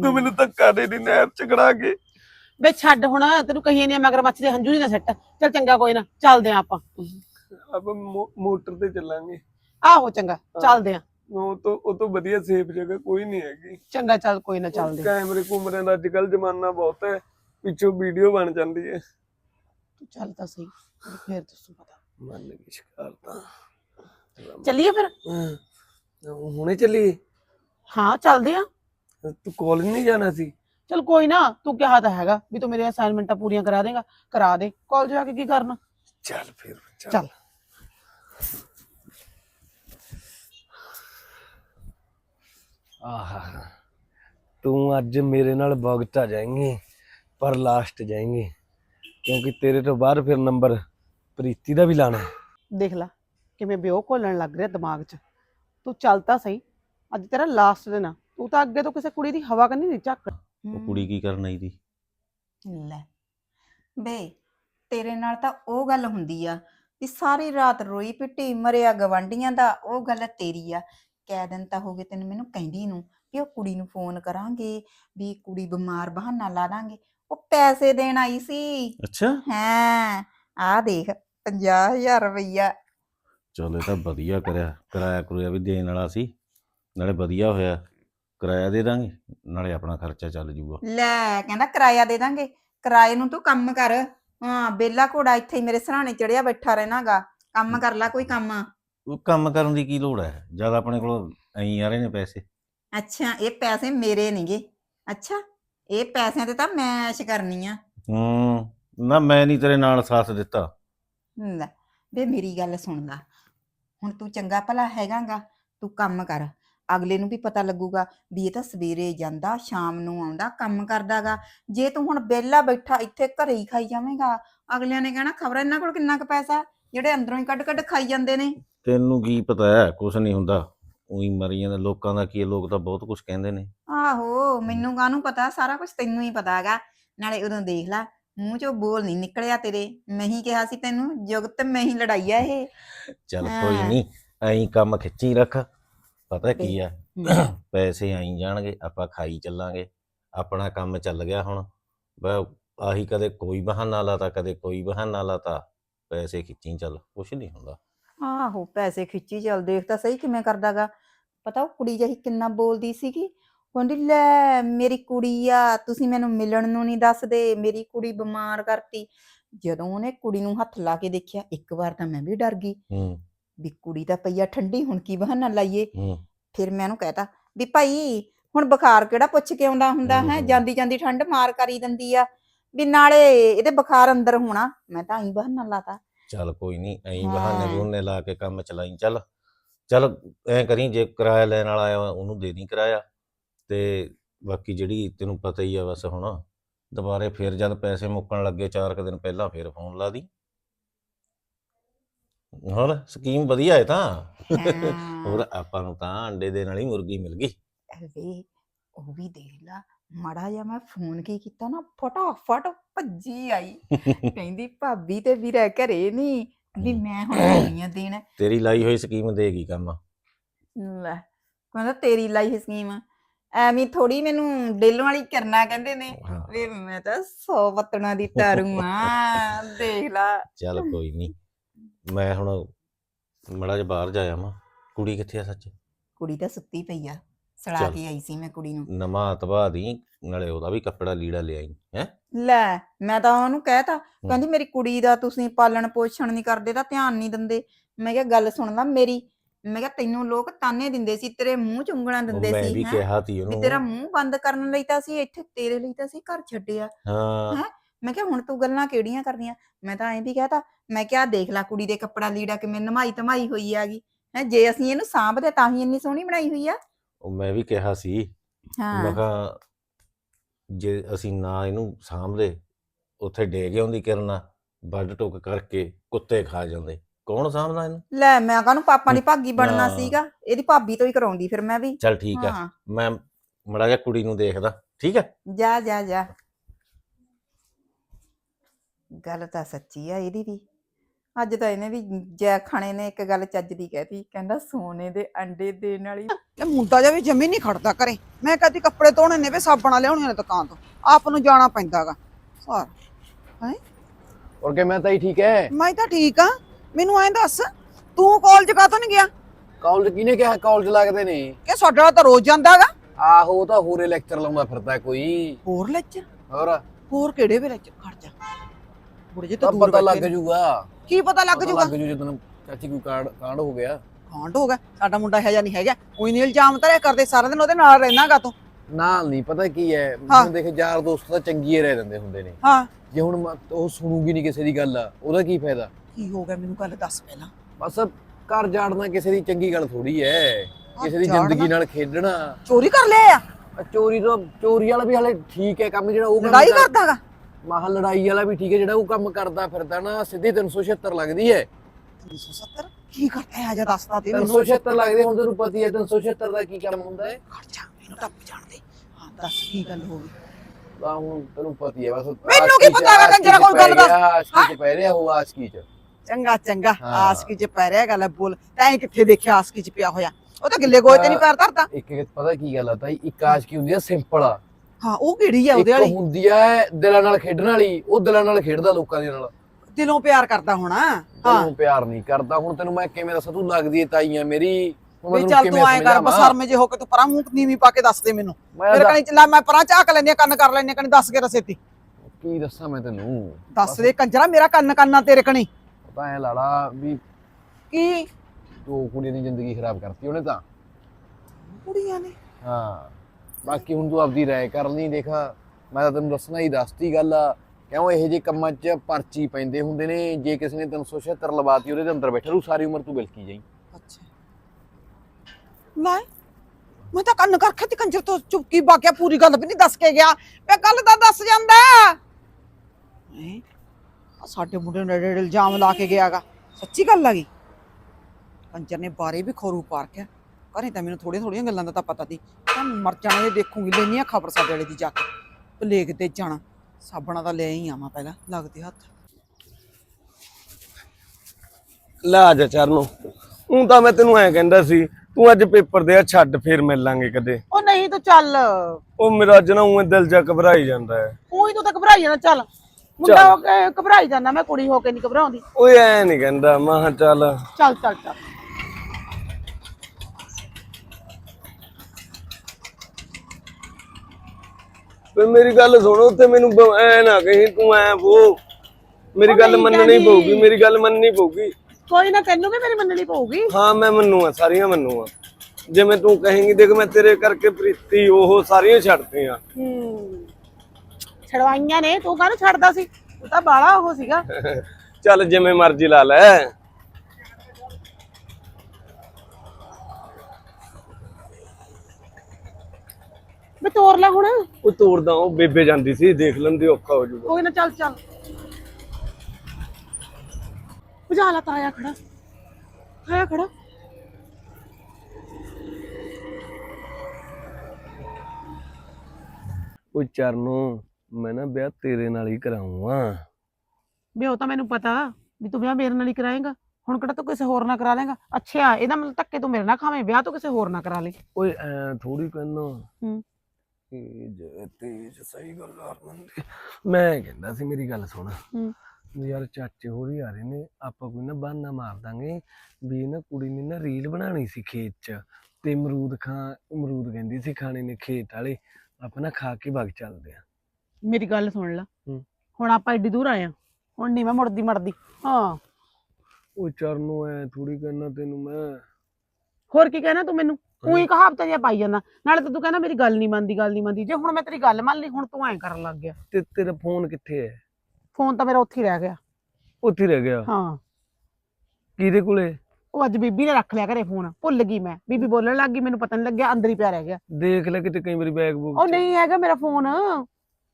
ਤੂੰ ਮੈਨੂੰ ਧੱਕਾ ਦੇ ਦੀ ਨਹਿਰ ਚ ਖੜਾ ਕੇ। ਵੇ ਛੱਡ ਹੁਣ ਤੈਨੂੰ ਕਹੀ ਨਹੀਂ ਮਗਰ ਮੱਛ ਦੇ ਹੰਝੂ ਨਹੀਂ ਨਾ ਸੱਟ। ਚੱਲ ਚੰਗਾ ਕੋਈ ਨਾ ਚੱਲਦੇ ਆ ਆਪਾਂ। ਆਪਾਂ ਮੋ- ਮੋਟਰ ਤੇ ਚੱਲਾਂਗੇ। ਆਹੋ ਚੰਗਾ ਚੱਲਦੇ ਆ। ਉਹ ਤੋਂ ਉਹ ਤੋਂ ਵਧੀਆ ਸੇਫ ਜਗ੍ਹਾ ਕੋਈ ਨਹੀਂ ਹੈਗੀ। ਚੰਗਾ ਚੱਲ ਕੋਈ ਨਾ ਚੱਲਦੇ। ਕੈਮਰੇ ਕੁਮਰਿਆਂ ਦਾ ਅੱਜ ਕੱਲ ਜ਼ਮਾਨਾ ਬਹੁਤ ਹੈ ਪਿੱਛੋਂ ਵੀਡੀਓ ਬਣ ਜਾਂਦੀ ਹੈ। ਤੂੰ ਚੱਲ ਤਾਂ ਸਹੀ ਫੇਰ ਦੱਸੂ ਪਤਾ। ਮੰਨ ਗਈ ਸ਼ਿਕਾਰ ਤਾਂ। ਚੱਲੀਏ ਫਿਰ? ਹਾਂ, ਹੁਣੇ ਚੱਲੀਏ। ਹਾਂ ਚੱਲਦੇ ਆ ਤੂੰ ਕਾਲਜ ਨਹੀਂ ਜਾਣਾ ਸੀ। ਚਲ ਕੋਈ ਨਾ ਤੂੰ ਕਿਹਾ ਤਾਂ ਹੈਗਾ ਵੀ ਤੂੰ ਮੇਰੇ ਅਸਾਈਨਮੈਂਟਾਂ ਪੂਰੀਆਂ ਕਰਾ ਦੇਗਾ। ਕਰਾ ਦੇ। ਕਾਲਜ ਜਾ ਕੇ ਕੀ ਕਰਨਾ? ਚੱਲ ਫਿਰ ਚੱਲ। ਆਹਾ ਤੂੰ ਅੱਜ ਮੇਰੇ ਨਾਲ ਆ ਜਾਏਂਗੀ ਪਰ ਲਾਸਟ ਜਾਏਂਗੀ ਕਿਉਂਕਿ ਤੇਰੇ ਤੋਂ ਬਾਅਦ ਫਿਰ ਨੰਬਰ ਪ੍ਰੀਤੀ ਦਾ ਵੀ ਲਾਣਾ ਹੈ। ਦੇਖ ਲੈ ਕਿਵੇਂ ਬਿਓ ਘੋਲਣ ਲੱਗ ਰਿਹਾ ਦਿਮਾਗ 'ਚ। ਤੂੰ ਚੱਲ ਤਾਂ ਸਹੀ ਅੱਜ ਤੇਰਾ ਲਾਸਟ ਦਿਨ ਆ। ਤੂੰ ਤਾਂ ਅੱਗੇ ਤੋਂ ਕਿਸੇ ਕੁੜੀ ਦੀ ਹਵਾ ਕੰਨੀ ਨਹੀਂ ਝੱਕ ਉਹ ਕੁੜੀ ਕੀ ਕਰਨ ਆਈ ਦੀ? ਲੈ ਬੇ ਤੇਰੇ ਨਾਲ ਤਾਂ ਉਹ ਗੱਲ ਹੁੰਦੀ ਆ ਵੀ ਸਾਰੀ ਰਾਤ ਰੋਈ ਪਿੱਟੀ ਮਰਿਆ ਗਵਾਂਢੀਆਂ ਦਾ ਉਹ ਗੱਲ ਤੇਰੀ ਆ। ਕਹਿ ਦਿਨ ਤਾਂ ਹੋ ਗਏ ਤੈਨੂੰ ਮੈਨੂੰ ਕਹਿੰਦੀ ਨੂੰ ਵੀ ਉਹ ਕੁੜੀ ਨੂੰ ਫੋਨ ਕਰਾਂਗੇ ਵੀ ਕੁੜੀ ਬਿਮਾਰ ਬਹਾਨਾ ਲਾ ਦਾਂਗੇ। ਉਹ ਪੈਸੇ ਦੇਣ ਆਈ ਸੀ। ਅੱਛਾ। ਹਾਂ ਆ ਦੇਖ 50000 ਰੁਪਈਆ। ਚਲੋ ਇਹ ਤਾਂ ਵਧੀਆ ਕਰਿਆ ਕਿਰਾਇਆ ਕਰੂਆ ਵੀ ਦੇਣ ਵਾਲਾ ਸੀ। ਨਾਲੇ ਵਧੀਆ ਹੋਇਆ ਕਿਰਾਇਆ ਦੇ ਦਾਂਗੇ ਨਾਲੇ ਆਪਣਾ ਖਰਚਾ ਚੱਲ ਜੂਗਾ। ਲੈ ਕਹਿੰਦਾ ਕਿਰਾਇਆ ਦੇ ਦਾਂਗੇ। ਕਿਰਾਏ ਨੂੰ ਤੂੰ ਕੰਮ ਕਰ। ਹਾਂ ਬੇਲਾ ਘੋੜਾ ਇੱਥੇ ਹੀ ਮੇਰੇ ਸਰਾਣੇ ਚੜਿਆ ਬੈਠਾ ਰਹਿਣਾਗਾ। ਕੰਮ ਕਰ ਲੈ ਕੋਈ ਕੰਮ। ਉਹ ਕੰਮ ਕਰਨ ਦੀ ਕੀ ਲੋੜ ਹੈ? ਜਦ ਆਪਣੇ ਕੋਲ ਐਂ ਆ ਰਹੇ ਨੇ ਪੈਸੇ। ਅੱਛਾ ਇਹ ਪੈਸੇ ਮੇਰੇ ਨਹੀਂਗੇ ਅੱਛਾ ਇਹ ਪੈਸਿਆਂ ਤੇ ਤਾਂ ਮੈਂ ਐਸ਼ ਕਰਨੀ ਆ। ਹੂੰ ਨਾ ਮੈਂ ਨਹੀਂ ਤੇਰੇ ਨਾਲ ਸਾਥ ਦਿੱਤਾ। ਲੈ ਵੇ ਮੇਰੀ ਗੱਲ ਸੁਣ ਲਾ। ਹੁਣ ਤੂੰ ਚੰਗਾ ਭਲਾ ਹੈਗਾਗਾ ਤੂੰ ਕੰਮ ਕਰ। ਅਗਲੇ ਨੂੰ ਵੀ ਪਤਾ ਲੱਗੂਗਾ ਵੀ ਇਹ ਤਾਂ ਸਵੇਰੇ ਜਾਂਦਾ ਸ਼ਾਮ ਨੂੰ ਆਉਂਦਾ ਕੰਮ ਕਰਦਾਗਾ। ਜੇ ਤੂੰ ਹੁਣ ਵਿਹਲਾ ਬੈਠਾ ਇੱਥੇ ਘਰੇ ਹੀ ਖਾਈ ਜਾਵੇਂਗਾ। ਅਗਲਿਆਂ ਨੇ ਕਹਿਣਾ ਖਬਰ ਇਹਨਾਂ ਕੋਲ ਕਿੰਨਾ ਕੁ ਪੈਸਾ? ਜਿਹੜੇ ਅੰਦਰੋਂ ਹੀ ਕੱਢ ਕੱਢ ਖਾਈ ਜਾਂਦੇ ਨੇ। ਤੈਨੂੰ ਕੀ ਪਤਾ ਹੈ ਕੁਛ ਨਹੀਂ ਹੁੰਦਾ। ਉਹੀ ਮਰੀ ਜਾਂਦੇ ਲੋਕਾਂ ਦਾ ਕੀ ਹੈ, ਲੋਕ ਤਾਂ ਬਹੁਤ ਕੁਝ ਕਹਿੰਦੇ ਨੇ। ਆਹੋ ਮੈਨੂੰ ਕਾਹਨੂੰ ਪਤਾ ਸਾਰਾ ਕੁਝ ਤੈਨੂੰ ਹੀ ਪਤਾ ਹੈਗਾ। ਨਾਲੇ ਉਦੋਂ ਦੇਖ ਲੈ ਮੂੰਹ ਚੋਂ ਬੋਲ ਨਹੀਂ ਨਿਕਲਿਆ ਤੇਰੇ। ਮੈਂ ਹੀ ਕਿਹਾ ਸੀ ਤੈਨੂੰ ਜੁਗਤ ਮੈਂ ਹੀ ਲੜਾਈ ਆ ਇਹ। ਚੱਲ ਕੋਈ ਹਾਂ। ਨਹੀਂ ਐਂ ਕੰਮ ਖਿੱਚੀ ਰੱਖ। ਪਤਾ ਕੀ ਆ ਪੈਸੇ ਆਈ ਜਾਣਗੇ ਆਪਾਂ ਖਾਈ ਚੱਲਾਂਗੇ। ਆਪਣਾ ਕੰਮ ਚੱਲ ਗਿਆ ਹੁਣ। ਬਸ ਆਹੀ ਕਦੇ ਕੋਈ ਬਹਾਨਾ ਲਾਤਾ ਕਦੇ ਕੋਈ ਬਹਾਨਾ ਲਾਤਾ। ਪੈਸੇ ਖਿੱਚੀ ਚੱਲ ਕੁਛ ਨਹੀਂ ਹੁੰਦਾ। ਆਹੋ ਪੈਸੇ ਖਿੱਚੀ ਚੱਲ ਦੇਖ ਤਾਂ ਸਹੀ ਕਿਵੇਂ ਕਰਦਾਗਾ। ਪਤਾ ਉਹ ਕੁੜੀ ਜਿਹੀ ਕਿੰਨਾ ਬੋਲਦੀ ਸੀਗੀ? ਕਹਿੰਦੀ ਲੈ ਮੇਰੀ ਕੁੜੀ ਆ ਤੁਸੀਂ ਮੈਨੂੰ ਮਿਲਣ ਨੂੰ ਨਹੀਂ ਦੱਸਦੇ ਮੇਰੀ ਕੁੜੀ ਬਿਮਾਰ ਕਰਤੀ। ਜਦੋਂ ਉਹਨੇ ਕੁੜੀ ਨੂੰ ਹੱਥ ਲਾ ਕੇ ਦੇਖਿਆ ਇੱਕ ਵਾਰ ਤਾਂ ਮੈਂ ਵੀ ਡਰ ਗਈ। ਹੂੰ। ਵੀ ਕੁੜੀ ਤਾਂ ਪਈਆ ਠੰਡੀ ਹੁਣ ਕੀ ਬਹਾਨਾ ਲਾਈਏ? ਹੂੰ। ਫਿਰ ਮੈਂ ਉਹਨੂੰ ਕਹਿਤਾ ਵੀ ਭਾਈ ਹੁਣ ਬੁਖਾਰ ਕਿਹੜਾ ਪੁੱਛ ਕੇ ਆਉਂਦਾ ਹੁੰਦਾ ਹੈ ਹਮ। ਜਾਂਦੀ ਜਾਂਦੀ ਠੰਡ ਮਾਰ ਕਰੀ ਦਿੰਦੀ ਆ। ਵੀ ਨਾਲੇ ਇਹਦੇ ਬੁਖਾਰ ਅੰਦਰ ਹੋਣਾ ਮੈਂ ਤਾਂ ਹੀ ਬਹਾਨਾ ਲਾਤਾ। ਚੱਲ ਕੋਈ ਨਹੀਂ ਐਂ ਬਹਾਨੇ ਹਾਂ। ਬਹੂਨੇ ਲਾ ਕੇ ਕੰਮ ਚਲਾਈ ਚੱਲ ਚੱਲ ਐਂ ਕਰੀ ਜੇ ਕਿਰਾਇਆ ਲੈਣ ਵਾਲਾ ਆਇਆ ਉਹਨੂੰ ਦੇ ਦੀ ਕਿਰਾਇਆ। ਤੇ ਬਾਕੀ ਜਿਹੜੀ ਤੈਨੂੰ ਪਤਾ ਹੀ ਆ ਬਸ ਹੁਣ ਦੁਬਾਰੇ ਫੇਰ ਜਦ ਪੈਸੇ ਮੁੱਕਣ ਲੱਗੇ ਚਾਰ ਕੁ ਦਿਨ ਪਹਿਲਾਂ ਫੇਰ ਫੋਨ ਲਾ ਦੀ ਹੋਰ ਸਕੀਮ ਵਧੀਆ ਹੈ ਤਾਂ। ਹੋਰ ਆਪਾਂ ਨੂੰ ਤਾਂ ਅੰਡੇ ਦੇਣ ਵਾਲੀ ਮੁਰਗੀ ਮਿਲ ਗਈ। ਵੇ ਉਹ ਵੀ ਦੇਖ ਲਾ ਮਾੜਾ ਜਿਹਾ ਮੈਂ ਫੋਨ ਕੀ ਕੀਤਾ ਨਾ ਫਟਾਫਟ ਭੱਜੀ ਆਈ। [LAUGHS] ਕਹਿੰਦੀ ਭਾਬੀ ਤੇ ਵੀਰੇ ਘਰੇ ਨਹੀਂ ਵੀ ਮੈਂ ਹੁਣ ਗੋਲੀਆਂ ਦੇਣ ਤੇਰੀ ਲਾਈ ਹੋਈ ਸਕੀਮ ਦੇਗੀ ਕੰਮ ਲੈ ਕਹਿੰਦਾ ਤੇਰੀ ਲਾਈ ਸਕੀਮ ਐਵੇਂ ਥੋੜੀ ਮੈਨੂੰ ਡੇਲ ਵਾਲੀ ਕਰਨਾ ਕਹਿੰਦੇ ਨੇ ਵੇ ਮੈਂ ਤਾਂ ਸੌ ਪੱਤਣਾ ਦੀ ਤਾਰੂ ਆ [LAUGHS] ਦੇਖ ਲਾ। ਚੱਲ ਕੋਈ ਨਹੀਂ ਮੈਂ ਹੁਣ ਮੜਾ ਜਿਹਾ ਬਾਹਰ ਜਾਇਆ ਮਾਂ ਕੁੜੀ ਕਿੱਥੇ ਆ ਸੱਚ? ਕੁੜੀ ਤਾਂ ਸੁੱਤੀ ਪਈ ਆ। ਸੜਾ। ਕੇ ਆਈ ਸੀ ਮੈਂ ਕੁੜੀ ਨੂੰ? ਨਵਾਂ ਤਬਾ ਦੀ ਨਾਲੇ ਉਹਦਾ ਵੀ ਕੱਪੜਾ ਲੀੜਾ ਲਿਆਈ ਹੈ? ਲੈ ਮੈਂ ਤਾਂ ਉਹਨੂੰ ਕਹਿਤਾ ਕਹਿੰਦੀ ਮੇਰੀ ਕੁੜੀ ਦਾ ਤੁਸੀਂ ਪਾਲਣ ਪੋਸ਼ਣ ਨਹੀਂ ਕਰਦੇ ਤਾਂ ਧਿਆਨ ਨਹੀਂ ਦਿੰਦੇ। ਮੈਂ ਕਿਹਾ ਗੱਲ ਸੁਣ ਲੈ ਮੇਰੀ। ਮੈਂ ਕਿਹਾ ਤੈਨੂੰ ਲੋਕ ਤਾਨੇ ਦਿੰਦੇ ਸੀ ਤੇਰੇ ਮੂੰਹ ਚ ਉਂਗਲਾਂ ਦਿੰਦੇ ਮੈਂ ਸੀ ਵੀ ਹੈਂ। ਕਿਹਾ ਤੀ ਵੀ ਤੇਰਾ ਉਹਨੂੰ ਮੂੰਹ ਬੰਦ ਕਰਨ ਲਈ ਤਾਂ ਅਸੀਂ ਇੱਥੇ ਤੇਰੇ ਲਈ ਤਾਂ ਅਸੀਂ ਘਰ ਛੱਡਿਆ ਹਾਂ। ਮੈਂ ਕਿਹਾ ਹੁਣ ਤੂੰ ਗੱਲਾਂ ਕਿਹੜੀਆਂ ਕਰਦੀਆਂ? ਮੈਂ ਤਾਂ ਐਂ ਵੀ ਕਹਿਤਾ ਮੈਂ ਕਿਹਾ ਦੇਖ ਲੈ ਕੁੜੀ ਦੇ ਕੱਪੜਾ ਲੀੜਾ ਕਿਵੇਂ ਨਮਾਈ ਧਮਾਈ ਹੋਈ ਆਗੀ ਹੈ? ਜੇ ਅਸੀਂ ਇਹਨੂੰ ਸਾਂਭਦੇ ਤਾਂ ਹੀ ਇੰਨੀ ਸੋਹਣੀ ਬਣਾਈ ਹੋਈ ਆ। ਉਹ ਮੈਂ ਵੀ ਕਿਹਾ ਸੀ ਮੈਂ ਹਾਂ। ਕਿਹਾ ਜੇ ਅਸੀਂ ਨਾ ਇਹਨੂੰ ਸਾਂਭਦੇ ਉੱਥੇ ਡੇ ਕੇ ਆਉਂਦੀ ਕਿਰਨਾ ਵੱਢ ਟੁੱਕ ਕਰਕੇ ਕੁੱਤੇ ਖਾ ਜਾਂਦੇ। ਕੌਣ ਸਾਂਭਦਾ ਇਹਨੂੰ? ਲੈ ਮੈਂ ਕਾਹਨੂੰ ਪਾਪਾ ਦੀ ਭਾਗੀ ਬਣਨਾ ਹਾਂ। ਸੀਗਾ? ਇਹਦੀ ਭਾਬੀ ਤੋਂ ਹੀ ਕਰਾਉਂਦੀ ਫਿਰ ਮੈਂ ਵੀ। ਚੱਲ ਠੀਕ ਆ। ਹਾਂ। ਮੈਂ ਮੜਾ ਜਿਹਾ ਕੁੜੀ ਨੂੰ ਦੇਖਦਾ। ਠੀਕ ਹੈ ਜਾ ਜਾ ਜਾ। ਗੱਲ ਤਾਂ ਸੱਚੀ ਆ ਇਹਦੀ ਵੀ। ਅੱਜ ਤਾਂ ਇਹਨੇ ਵੀ ਜੈ ਖਾਣੇ ਨੇ ਇੱਕ ਗੱਲ ਚੱਜ ਦੀ ਕਹਿਤੀ ਕਹਿੰਦਾ ਸੋਨੇ ਦੇ ਅੰਡੇ ਦੇਣ ਵਾਲੀ। ਇਹ ਮੁੰਡਾ ਜਿਹਾ ਜਮੀ ਨਹੀਂ ਖੜਦਾ ਕਰੇ ਮੈਂ ਕਦੀ ਕੱਪੜੇ ਧੋਣੇ ਨੇ ਵੇ ਸਾਬਣਾ ਲਿਆਉਣੀਆਂ ਨੇ ਦੁਕਾਨ ਤੋਂ। ਆਪ ਨੂੰ ਜਾਣਾ ਪੈਂਦਾਗਾ। ਸਾਰ। ਹੈ? ਔਰ ਕਿ ਮੈਂ ਤਾਂ ਹੀ ਠੀਕ ਹੈ ਮੈਂ ਤਾਂ ਠੀਕ ਆ। ਮੈਨੂੰ ਐਂ ਦੱਸ ਤੂੰ ਕਾਲਜ ਕਾਹਤੋਂ ਨਹੀਂ ਗਿਆ? ਕਾਲਜ ਕਿਹਨੇ ਕਿਹਾ? ਕਾਲਜ ਲੱਗਦੇ ਨੇ। ਕਿ ਸਾਡਾ ਤਾਂ ਰੋਜ਼ ਜਾਂਦਾਗਾ। ਆਹੋ ਤਾਂ ਹੋਰੇ ਲੈਕਚਰ ਲਾਉਂਦਾ ਫਿਰਦਾ ਕੋਈ। ਹੋਰ ਲੈਕਚਰ ਹੋਰ? ਹੋਰ ਕਿਹੜੇ ਵੇ ਲੈਕਚਰ ਖੜ ਜਾ। ਬੁੜੇ ਜੇ ਤਾਂ ਪਤਾ ਲੱਗ ਬੈਠੇ ਜੂਗਾ। ਕੀ ਪਤਾ ਲੱਗ ਪਤਾ ਜੂਗਾ? ਲੱਗ ਜੂ ਜਦੋਂ ਚਾਚੀ ਕੋਈ ਕਾਂਡ ਕਾਂਡ ਹੋ ਗਿਆ। ਕਾਂਡ ਹੋ ਗਿਆ? ਸਾਡਾ ਮੁੰਡਾ ਹੈ ਜਾਂ ਨਹੀਂ ਹੈਗਾ। ਕੋਈ ਨਹੀਂ ਇਲਜ਼ਾਮ ਧਰਿਆ ਕਰਦੇ ਸਾਰਾ ਦਿਨ ਉਹਦੇ ਨਾਲ ਰਹਿਣਾਗਾ ਤੂੰ। ਨਾ ਨਹੀਂ ਪਤਾ ਕੀ ਹੈ। ਹੁਣ ਦੇਖ ਯਾਰ ਦੋਸਤ ਤਾਂ ਚੰਗੀ ਰਹਿ ਦਿੰਦੇ ਹੁੰਦੇ ਨੇ। ਹਾਂ। ਜੇ ਹੁਣ ਮ- ਉਹ ਸੁਣੂਗੀ ਨਹੀਂ ਕਿਸੇ ਦੀ ਗੱਲ ਉਹਦਾ ਕੀ ਫਾਇਦਾ? ਕੀ ਹੋ ਗਿਆ? ਮੈਨੂੰ ਗੱਲ ਦੱਸ ਪਹਿਲਾਂ। ਬਸ ਘਰ ਜਾੜਨਾ ਕਿਸੇ ਦੀ ਚੰਗੀ ਗੱਲ ਥੋੜੀ ਹੈ ਕਿਸੇ ਦੀ ਜਾੜਨਾ? ਜ਼ਿੰਦਗੀ ਨਾਲ ਖੇਡਣਾ। ਚੋਰੀ ਕਰ ਲਿਆ ਆ? ਚੋਰੀ ਤੋਂ ਚੋਰੀ ਵਾਲਾ ਵੀ ਹਲੇ ਠੀਕ ਹੈ ਕੰਮ ਜਿਹੜਾ ਉਹ ਕੰਮ ਲੜਾਈ ਕਰ- ਕਰਦਾਗਾ? ਮਹਾ ਲੜਾਈ ਵਾਲਾ ਵੀ ਠੀਕ ਹੈ ਜਿਹੜਾ ਉਹ ਕੰਮ ਕਰਦਾ ਫਿਰਦਾ ਨਾ ਸਿੱਧੀ 376 ਲੱਗਦੀ ਹੈ। 370 ਕੀ ਕਰਦਾ ਹੈ ਆਜਾ ਦੱਸਦਾ ਤੇ ਮੈਨੂੰ 376 ਲੱਗਦੇ ਹੁਣ ਤੈਨੂੰ ਪਤਾ ਹੀ ਹੈ 376 ਦਾ ਕੀ ਕੰਮ ਹੁੰਦਾ ਹੈ। ਖੜ ਜਾ ਮੈਨੂੰ ਟੱਪ ਜਾਣ ਦੇ ਹਾਂ ਦੱਸ ਕੀ ਗੱਲ ਹੋ ਗਈ? ਤਾਂ ਹੁਣ ਤੈਨੂੰ ਪਤਾ ਹੀ ਹੈ ਬਸ ਮੈਨੂੰ ਕੀ ਪਤਾ ਹੈਗਾ ਕੰਜਰਾ ਕੋਈ ਗੱਲ ਦੱਸ। ਆਸ਼ਕੀ ਚ ਪੈ ਰਿਹਾ ਉਹ ਆਸ਼ਕੀ ਚ। ਚੰਗਾ ਚੰਗਾ ਹਾਂ। ਆਸਕੀ ਚ ਪੈ ਰਿਹਾ ਗੱਲ ਬੋਲ। ਤੈਂ ਕਿੱਥੇ ਦੇਖਿਆ ਆਸਕੀ ਚ ਪਿਆ ਹੋਇਆ? ਉਹ ਤਾਂ ਗਿੱਲੇ ਗੋਏ ਤੇ ਨਹੀਂ ਪੈਰ ਧਰਦਾ। ਇੱਕ ਇੱਕ ਪਤਾ ਕੀ ਗੱਲ ਆ ਤਾਈ ਇੱਕ ਆਸ਼ਕੀ ਹੁੰਦੀ ਆ ਸਿੰਪਲ ਆ। ਹਾਂ ਉਹ ਕਿਹੜੀ ਆ ਉਹਦੇ ਇੱਕ ਵਾਲੀ? ਹੁੰਦੀ ਆ ਦਿਲਾਂ ਨਾਲ ਖੇਡਣ ਵਾਲੀ ਉਹ ਦਿਲਾਂ ਨਾਲ ਖੇਡਦਾ ਲੋਕਾਂ ਦੇ ਨਾਲ। ਦਿਲੋਂ ਪਿਆਰ ਕਰਦਾ ਹੋਣਾ? ਹਾਂ। ਤੈਨੂੰ ਪਿਆਰ ਨਹੀਂ ਕਰਦਾ। ਹੁਣ ਤੈਨੂੰ ਮੈਂ ਕਿਵੇਂ ਦੱਸਾਂ ਤੂੰ ਲੱਗਦੀ ਏ ਤਾਈ ਆ ਮੇਰੀ ਹੁਣ ਮੈਂ ਵੀ ਤੈਨੂੰ ਚੱਲ ਕਿਵੇਂ ਤੂੰ ਐਂ ਕਰ ਸਮਝਾਵਾਂ? ਬਸਰਮੇ ਜੇ ਹੋ ਕੇ ਤੂੰ ਪਰਾਂ ਮੂੰਹ ਨੀਵੀਂ ਪਾ ਕੇ ਦੱਸ ਦੇ ਮੈਨੂੰ। ਮੈਂ ਮੇਰੇ ਕਣੀ ਚਲਾ ਮੈਂ ਪਰਾਂ ਝਾਕ ਲੈਂਦੀ ਆ ਕੰਨ ਕਰ ਲੈਂਦੀ ਆ ਕਣੀ ਦੱਸ ਕੇ ਰਸੇਤੀ ਕੀ ਦੱਸਾਂ ਮੈਂ ਤੈਨੂੰ? ਦੱਸ ਦੇ ਕੰਜਰਾ ਮੇਰਾ ਕੰਨ ਕੰਨਾ ਤੇਰੇ ਕਣੀ ਤਾਂ ਐ ਲਾਲਾ ਵੀ ਕੀ? ਤੂੰ ਕੁੜੀ ਦੀ ਜ਼ਿੰਦਗੀ ਖਰਾਬ ਕਰਤੀ ਉਹਨੇ ਤਾਂ। ਕੁੜੀਆਂ ਨੇ? ਹਾਂ। ਬਾਕੀ ਹੁਣ ਤੂੰ ਆਪਦੀ ਰਾਏ ਕਰ ਲਈ, ਦੇਖ, ਮੈਂ ਤਾਂ ਤੈਨੂੰ ਦੱਸਣਾ ਹੀ ਦੱਸਤੀ ਗੱਲ ਆ। ਕਿਉਂ ਇਹੋ ਜਿਹੇ ਕੰਮਾਂ 'ਚ ਪਰਚੀ ਪੈਂਦੇ ਹੁੰਦੇ ਨੇ? ਜੇ ਕਿਸੇ ਨੇ 376 ਲਵਾਤੀ, ਉਹਦੇ ਦੇ ਅੰਦਰ ਬੈਠਾ ਰੂ ਸਾਰੀ ਉਮਰ ਤੂੰ ਬਿਲਕੀ ਜਾਈ। ਅੱਛਾ। ਲੈ, ਮੈਂ ਤਾਂ ਕੰਨ ਕਰ ਖੱਤੀ ਕੰਜਰ ਤੋਂ ਚੁੱਪਕੀ ਬਾਕਿਆ ਪੂਰੀ ਗੱਲ ਵੀ ਨਹੀਂ ਦੱਸ ਕੇ ਗਿਆ। ਮੈਂ ਗੱਲ ਤਾਂ ਦੱਸ ਜਾਂਦਾ। ਹੈਂ? ਸਾਡੇ ਮੁੰਡੇ ਨੇ ਏਡੇ ਇਲਜ਼ਾਮ ਲਾ ਕੇ ਗਿਆਗਾ ਸੱਚੀ ਗੱਲ ਆ ਗਈ ਕੰਜਰ ਨੇ ਬਾਰੇ ਵੀ ਖੋਰੂ ਪਾਰਕਿਆ ਘਰੇ ਤਾਂ ਮੈਨੂੰ ਥੋੜੀਆਂ ਥੋੜੀਆਂ ਗੱਲਾਂ ਦਾ ਤਾਂ ਪਤਾ ਸੀ। ਮੈਂ ਮਰ ਜਾਣਾ ਇਹ ਦੇਖੂਗੀ ਲੈਣੀ ਆ ਖਬਰ ਸਾਡੇ ਵਾਲੇ ਦੀ ਜਾ ਕੇ। ਪਲੇਗ ਤੇ ਜਾਣਾ। ਸਾਬਣਾ ਤਾਂ ਲੈ ਹੀ ਆਵਾਂ ਪਹਿਲਾਂ ਲੱਗਦੇ ਹੱਥ। ਲੈ ਆ ਜਾ ਚਰਨੋ। ਹੁਣ ਤਾਂ ਮੈਂ ਤੈਨੂੰ ਐ ਕਹਿੰਦਾ ਸੀ ਤੂੰ ਅੱਜ ਪੇਪਰ ਦੇ ਆ ਛੱਡ ਫੇਰ ਮਿਲਾਂਗੇ ਕਦੇ। ਉਹ ਨਹੀਂ ਤੂੰ ਚੱਲ। ਉਹ ਮੇਰਾ ਅੱਜ ਨਾ ਉਵੇਂ ਦਿਲ ਜਾ ਘਬਰਾਈ ਜਾਂਦਾ ਹੈ। ਉਹੀ ਤੂੰ ਤਾਂ ਘਬਰਾਈ ਜਾਣਾ ਚੱਲ। ਮੁੰਡਾ ਹੋ ਕੇ ਘਬਰਾਈ ਜਾਂਦਾ ਮੈਂ ਕੁੜੀ ਹੋ ਕੇ ਨਹੀਂ ਘਬਰਾਉਂਦੀ। ਓਏ ਐ ਨਹੀਂ ਕਹਿੰਦਾ ਮੈਂ ਕਿਹਾ ਚੱਲ। ਚੱਲ ਚੱਲ ਚੱਲ। ਵੇ ਮੇਰੀ ਗੱਲ ਸੁਣੋ ਤੇ ਮੈਨੂੰ ਬ- ਐ ਨਾ ਕਹੀਂ ਤੂੰ ਐ ਉਹ ਮੇਰੀ ਗੱਲ ਮੰਨਣੀ। ਪਊਗੀ ਮੇਰੀ ਗੱਲ ਮੰਨਣੀ ਪਊਗੀ। ਕੋਈ ਨਾ ਤੈਨੂੰ ਵੀ ਮੇਰੀ ਮੰਨਣੀ ਪਊਗੀ। ਹਾਂ ਮੈਂ ਮੰਨੂ ਆ ਸਾਰੀਆਂ ਮੰਨੂ ਆ ਜਿਵੇਂ ਤੂੰ ਕਹੇਂਗੀ ਦੇਖ ਮੈਂ ਤੇਰੇ ਕਰਕੇ ਪ੍ਰੀਤੀ ਉਹ ਸਾਰੀਆਂ ਛੱਡਤੀਆਂ। ਹੂੰ। ਛੜਵਾਈਆਂ ਨੇ ਤੂੰ ਕਾਹਨੂੰ ਛੱਡਦਾ ਸੀ? ਤੂੰ ਤਾਂ ਬਾਲਾ ਉਹ ਸੀਗਾ। ਚੱਲ ਜਿਵੇਂ ਮਰਜ਼ੀ ਲਾ ਲੈ। ਤੋਰ ਲੈ ਹੁਣ। ਉਹ ਤੋੜਦਾ ਉਹ ਬੇਬੇ ਜਾਂਦੀ ਸੀ ਦੇਖ ਲੈਂਦੀ ਔਖਾ ਹੋ ਜਾਊਗਾ। ਕੋਈ ਨਾ ਚੱਲ ਚੱਲ। ਬੁਝਾ ਲਾ ਤਾਇਆ ਖੜਾ। ਤਾਇਆ ਖੜਾ। ਉਹ ਚਰਨੋ ਮੈਂ ਨਾ ਵਿਆਹ ਤੇਰੇ ਨਾਲ ਹੀ ਕਰਾਉਂਗਾ ਵੀ ਉਹ ਤਾਂ ਮੈਨੂੰ ਪਤਾ ਵੀ ਤੂੰ ਵਿਆਹ ਮੇਰੇ ਨਾਲ ਹੀ ਕਰਾਏਗਾ। ਹੁਣ ਕਿਹੜਾ ਤੂੰ ਕਿਸੇ ਹੋਰ ਨਾਲ ਕਰਾ ਲੇਗਾ ਅੱਛਾ ਇਹਦਾ ਮਤਲਬ ਧੱਕੇ ਤੂੰ ਮੇਰੇ ਨਾਲ ਖਾਵੇਂ ਵਿਆਹ ਤੂੰ ਕਿਸੇ ਹੋਰ ਨਾਲ ਕਰਾ ਲੇ। ਓਏ ਐ ਥੋੜੀ ਕਹਿਣਾ ਹੂੰ। ਤੇਜ ਤੇਜ ਸਹੀ ਗੱਲ ਹਰਮਨ ਮੈਂ ਕਹਿੰਦਾ ਸੀ ਮੇਰੀ ਗੱਲ ਸੁਣ। ਹੂੰ। ਵੀ ਯਾਰ ਚਾਚੇ ਹੋਰੀ ਆ ਰਹੇ ਨੇ ਆਪਾਂ ਕੋਈ ਨਾ ਬਹਾਨਾ ਮਾਰ ਦਾਂਗੇ ਵੀ ਨਾ ਕੁੜੀ ਨੇ ਨਾ ਰੀਲ ਬਣਾਣੀ ਸੀ ਖੇਤ 'ਚ ਤੇ ਅਮਰੂਦ ਖਾਂ ਅਮਰੂਦ ਕਹਿੰਦੀ ਸੀ ਖਾਣੇ ਨੇ ਖੇਤ ਵਾਲੇ ਆਪਾਂ ਨਾ ਖਾ ਕੇ ਵਗ ਚੱਲਦੇ ਆ। ਮੇਰੀ ਗੱਲ ਸੁਣ ਲੈ। ਹੂੰ। ਹੁਣ ਆਪਾਂ ਏਡੀ ਦੂਰ ਆਏ ਆ ਹੁਣ ਨਹੀਂ ਮੈਂ ਮੁੜਦੀ ਮੜਦੀ ਹਾਂ। ਉਹ ਚਰਨੋ ਐ ਥੋੜੀ ਕਹਿਣਾ ਤੈਨੂੰ ਮੈਂ। ਹੋਰ ਕੀ ਕਹਿਣਾ ਤੂੰ ਮੈਨੂੰ? ਉਹੀ ਕਹਾਵਤਾਂ ਜਿਹਾ ਪਾਈ ਜਾਂਦਾ। ਨਾਲੇ ਤਾਂ ਤੂੰ ਕਹਿੰਦਾ ਮੇਰੀ ਗੱਲ ਨਹੀਂ ਮੰਨਦੀ ਗੱਲ ਨਹੀਂ ਮੰਨਦੀ। ਜੇ ਹੁਣ ਮੈਂ ਤੇਰੀ ਗੱਲ ਮੰਨ ਲਈ ਹੁਣ ਤੂੰ ਐਂ ਕਰਨ ਲੱਗ ਗਿਆ। ਤੇ ਤੇਰਾ ਫੋਨ ਕਿੱਥੇ ਹੈ? ਫੋਨ ਤਾਂ ਮੇਰਾ ਉੱਥੇ ਹੀ ਰਹਿ ਗਿਆ। ਉੱਥੇ ਹੀ ਰਹਿ ਗਿਆ? ਹਾਂ। ਕਿਹਦੇ ਕੋਲੇ? ਉਹ ਅੱਜ ਬੀਬੀ ਨੇ ਰੱਖ ਲਿਆ ਘਰੇ ਫੋਨ। ਭੁੱਲ ਗਈ ਮੈਂ। ਬੀਬੀ ਬੋਲਣ ਲੱਗ ਗਈ ਮੈਨੂੰ ਪਤਾ ਨਹੀਂ ਲੱਗਿਆ ਅੰਦਰ ਹੀ ਪਿਆ ਰਹਿ ਗਿਆ। ਦੇਖ ਲੈ ਕਿਤੇ ਕਈ ਵਾਰੀ ਬੈਗ ਬੂਗ ਉਹ। ਨਹੀਂ ਹੈਗਾ ਮੇਰਾ ਫੋਨ।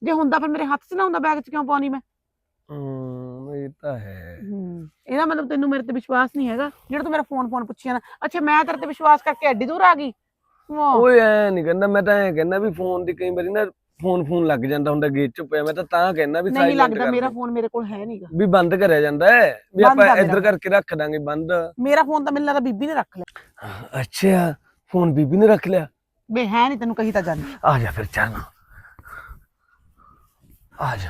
ਜੇ ਹੁੰਦਾ ਫਿਰ ਮੇਰੇ ਹੱਥ 'ਚ ਨਾ ਹੁੰਦਾ ਬੈਗ 'ਚ ਕਿਉਂ ਪਾਉਣੀ ਮੈਂ? ਹਮ ਇਹ ਤਾਂ ਹੈ। ਹੂੰ ਇਹਦਾ ਮਤਲਬ ਤੈਨੂੰ ਮੇਰੇ ਤੇ ਵਿਸ਼ਵਾਸ ਨਹੀਂ ਹੈਗਾ? ਜਿਹੜਾ ਤੂੰ ਮੇਰਾ ਫੋਨ ਫੋਨ ਪੁੱਛਿਆ ਨਾ। ਅੱਛਾ ਮੈਂ ਤੇਰੇ ਤੇ ਵਿਸ਼ਵਾਸ ਕਰਕੇ ਐਡੀ ਦੂਰ ਆ ਗਈ? ਓਏ ਐ ਨਹੀਂ ਕਹਿੰਦਾ ਮੈਂ ਤਾਂ ਐ ਕਹਿੰਦਾ ਵੀ ਫੋਨ ਦੀ ਕਈ ਵਾਰੀ ਨਾ ਫੋਨ ਫੋਨ ਲੱਗ ਜਾਂਦਾ ਹੁੰਦਾ ਗੇਟ ਚ ਪਿਆ ਮੈਂ ਤਾਂ ਤਾਂ ਕਹਿੰਦਾ ਵੀ ਨਹੀਂ ਲੱਗਦਾ ਮੇਰਾ। ਫੋਨ ਮੇਰੇ ਕੋਲ ਹੈ ਨਹੀਂਗਾ ਵੀ ਬੰਦ ਕਰਿਆ ਜਾਂਦਾ ਹੈ। ਵੀ ਆਪਾਂ ਇੱਧਰ। ਕਰਕੇ ਰੱਖ ਦਾਂਗੇ ਬੰਦ। ਮੇਰਾ ਫੋਨ ਤਾਂ ਮੈਨੂੰ ਲੱਗਦਾ ਬੀਬੀ ਨੇ ਰੱਖ ਲਿਆ। ਅੱਛਾ ਫੋਨ ਬੀਬੀ ਨੇ ਰੱਖ ਲਿਆ? ਵੇ ਹੈ ਨਹੀਂ ਤੈਨੂੰ ਕਹੀ ਤਾਂ ਜਾਂਦੀ ਆ ਜਾ ਫਿਰ ਚੱਲ। ਆ ਜਾ।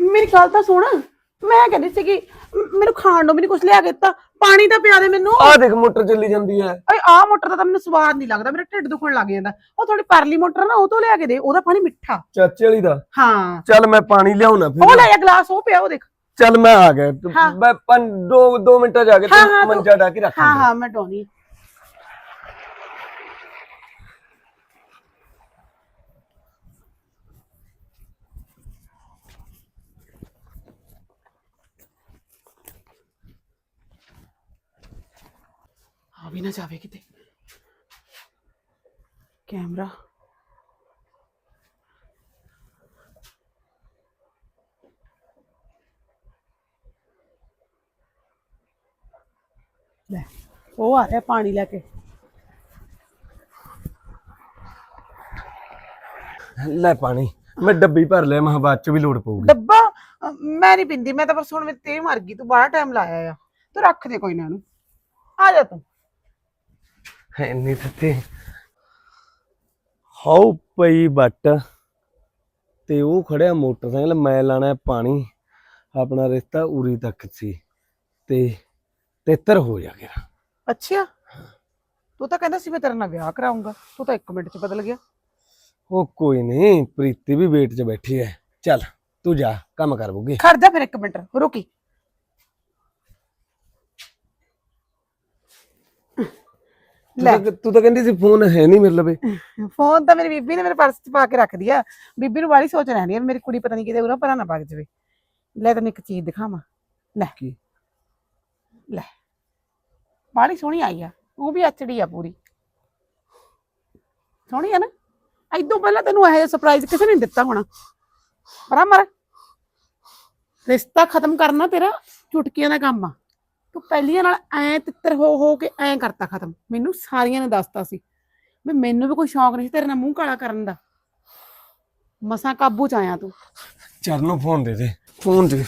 ਮੇਰੀ ਗੱਲ ਤਾਂ ਸੁਣ। ਮੈਂ ਕਹਿੰਦੀ ਸੀਗੀ ਮ- ਮੈਨੂੰ ਖਾਣ ਨੂੰ ਵੀ ਨਹੀਂ ਕੁਝ ਲਿਆ ਕੇ ਦਿੱਤਾ। ਪਾਣੀ ਤਾਂ ਪਿਆ ਦੇ ਮੈਨੂੰ। ਆ ਦੇਖ ਮੋਟਰ ਚੱਲੀ ਜਾਂਦੀ ਹੈ ਓਏ ਆਹ ਮੋਟਰ ਦਾ ਤਾਂ ਮੈਨੂੰ ਸਵਾਦ ਨਹੀਂ ਲੱਗਦਾ। ਮੇਰਾ ਢਿੱਡ ਦੁਖਣ ਲੱਗ ਜਾਂਦਾ। ਉਹ ਥੋੜੀ ਪਰਲੀ ਮੋਟਰ ਨਾ ਉਹ ਤੋਂ ਲਿਆ ਕੇ ਦੇ। ਉਹਦਾ ਪਾਣੀ ਮਿੱਠਾ। ਚਾਚੇ ਵਾਲੀ ਦਾ? ਹਾਂ। ਚੱਲ ਮੈਂ ਪਾਣੀ ਲਿਆਉਣਾ ਉਹ ਫਿਰ ਲੈ ਜਾ ਗਲਾਸ ਉਹ ਪਿਆ ਉਹ ਦੇਖ। ਚੱਲ ਮੈਂ ਆ ਗਿਆ। ਮੈਂ ਪੰਜ ਦੋ ਦੋ ਮਿੰਟਾਂ ਜਾ ਕੇ ਮੰਜਾ ਢਾ ਕੇ ਰੱਖ ਹਾਂ। ਹਾਂ ਮੈਂ ਡੋਨੀ ਆ ਵੀ ਨਾ ਜਾਵੇ ਕਿਤੇ। ਕੈਮਰਾ। ਲੈ ਉਹ ਆ ਰਿਹਾ ਪਾਣੀ ਲੈ ਕੇ। ਲੈ ਪਾਣੀ ਮੈਂ ਡੱਬੀ ਭਰ ਲਿਆ ਮੈਂ ਕਿਹਾ ਬਾਅਦ ਚ ਵੀ ਲੋੜ ਪਊਗੀ। ਡੱਬਾ? ਅ, ਮੈਂ ਨਹੀਂ ਪਿੰਦੀ ਮੈਂ ਤਾਂ ਬਸ ਹੁਣ ਮੇਰੀ ਤੇ ਮਰ ਗਈ ਤੂੰ ਬੜਾ ਟਾਈਮ ਲਾਇਆ ਆ। ਤੂੰ ਰੱਖ ਦੇ ਕੋਈ ਨਾ ਇਹਨੂੰ। ਆ ਜਾ ਤੂੰ। ਇੰਨੀ ਦਿੱਤੀ। ਹਾਉ ਪਈ ਬੱਟ ਤੇ ਉਹ ਖੜਿਆ ਮੋਟਰਸਾਈਕਲ ਮੈਂ ਲਾਣਾ ਪਾਣੀ। ਆਪਣਾ ਰਿਸ਼ਤਾ ਉਰੀ ਤੱਕ ਸੀ। ਤੇ ਤਿੱਤਰ ਹੋ ਜਾ ਗਿਆ। ਅੱਛਾ। ਤੂੰ ਤਾਂ ਕਹਿੰਦਾ ਸੀ ਮੈਂ ਤੇਰੇ ਨਾਲ ਵਿਆਹ ਕਰਾਉਂਗਾ ਤੂੰ ਤਾਂ 1 ਮਿੰਟ 'ਚ ਬਦਲ ਗਿਆ। ਉਹ ਕੋਈ ਨਹੀਂ ਪ੍ਰੀਤੀ ਵੀ ਵੇਟ 'ਚ ਬੈਠੀ ਹੈ ਚੱਲ ਤੂੰ ਜਾ ਕੰਮ ਕਰ ਬੁੱਗੇ। ਖੜ ਜਾ ਫਿਰ 1 ਮਿੰਟ ਰੁਕੀ। ਲੈ। ਤੂੰ ਤਾਂ ਕਹਿੰਦੀ ਸੀ ਫੋਨ ਹੈ ਨਹੀਂ ਮੇਰੇ ਲਵੇ। ਫੋਨ ਤਾਂ ਮੇਰੀ ਬੀਬੀ ਨੇ ਮੇਰੇ ਪਰਸ 'ਚ ਪਾ ਕੇ ਰੱਖ ਦਿਆ। ਬੀਬੀ ਨੂੰ ਬਾੜੀ ਸੋਚ ਰਹਿੰਦੀ ਆ ਵੀ ਮੇਰੀ ਕੁੜੀ ਪਤਾ ਨਹੀਂ ਕਿਤੇ ਉਰਾ ਪਰਾਂ ਨਾ ਭੱਜ ਜਾਵੇ। ਲੈ ਤੈਨੂੰ ਇੱਕ ਚੀਜ਼ ਦਿਖਾਵਾਂ। ਲੈ। ਕੀ? ਲੈ। ਬਾੜੀ ਸੋਹਣੀ ਆਈ ਆ। ਉਹ ਵੀ ਐਚਡੀ ਆ ਪੂਰੀ। ਸੋਹਣੀ ਆ ਨਾ। ਐਦੋਂ ਪਹਿਲਾਂ ਤੈਨੂੰ ਇਹ ਸਰਪ੍ਰਾਈਜ਼ ਕਿਸੇ ਨੇ ਨੀ ਦਿੱਤਾ ਹੋਣਾ। ਪਰਾਂ ਮਰ। ਰਿਸ਼ਤਾ ਖਤਮ ਕਰਨਾ ਤੇਰਾ ਚੁਟਕੀਆਂ ਦਾ ਕੰਮ ਆ। ਤੂੰ ਪਹਿਲੀਆਂ ਨਾਲ ਐ ਤਿੱਤਰ ਹੋ ਹੋ ਕੇ ਐ ਕਰਤਾ ਖਤਮ। ਮੈਨੂੰ ਸਾਰੀਆਂ ਨੇ ਦੱਸਤਾ ਸੀ ਵੀ ਮੈਨੂੰ ਵੀ ਕੋਈ ਸ਼ੌਂਕ ਨਹੀਂ ਸੀ ਤੇਰੇ ਨਾਲ ਮੂੰਹ ਕਾਲਾ ਕਰਨ ਦਾ। ਮਸਾਂ ਕਾਬੂ ਚ ਆਇਆ ਤੂੰ। ਚਰਨ ਨੂੰ ਫੋਨ ਦੇ ਦੇ। ਫੋਨ ਦੇ।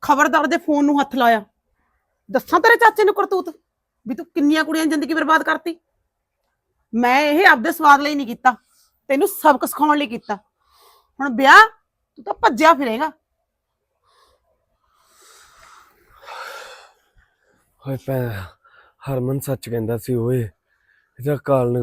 ਖਬਰਦਾਰ ਦੇ ਫੋਨ ਨੂੰ ਹੱਥ ਲਾਇਆ। ਦੱਸਾਂ ਤੇਰੇ ਚਾਚੇ ਨੂੰ ਕਰਤੂਤ ਵੀ ਤੂੰ ਕਿੰਨੀਆਂ ਕੁੜੀਆਂ ਦੀ ਜ਼ਿੰਦਗੀ ਬਰਬਾਦ ਕਰਤੀ। ਮੈਂ ਇਹ ਆਪਦੇ ਸਵਾਦ ਲਈ ਨਹੀਂ ਕੀਤਾ। ਤੈਨੂੰ ਸਬਕ ਸਿਖਾਉਣ ਲਈ ਕੀਤਾ। ਹੁਣ ਵਿਆਹ ਤੂੰ ਤਾਂ ਭੱਜਿਆ ਫਿਰੇਗਾ। ਹੋਏ ਪੈ ਹਰਮਨ ਸੱਚ ਕਹਿੰਦਾ ਸੀ ਓਏ ਇਹਦਾ ਕਾਲ ਨਗਰ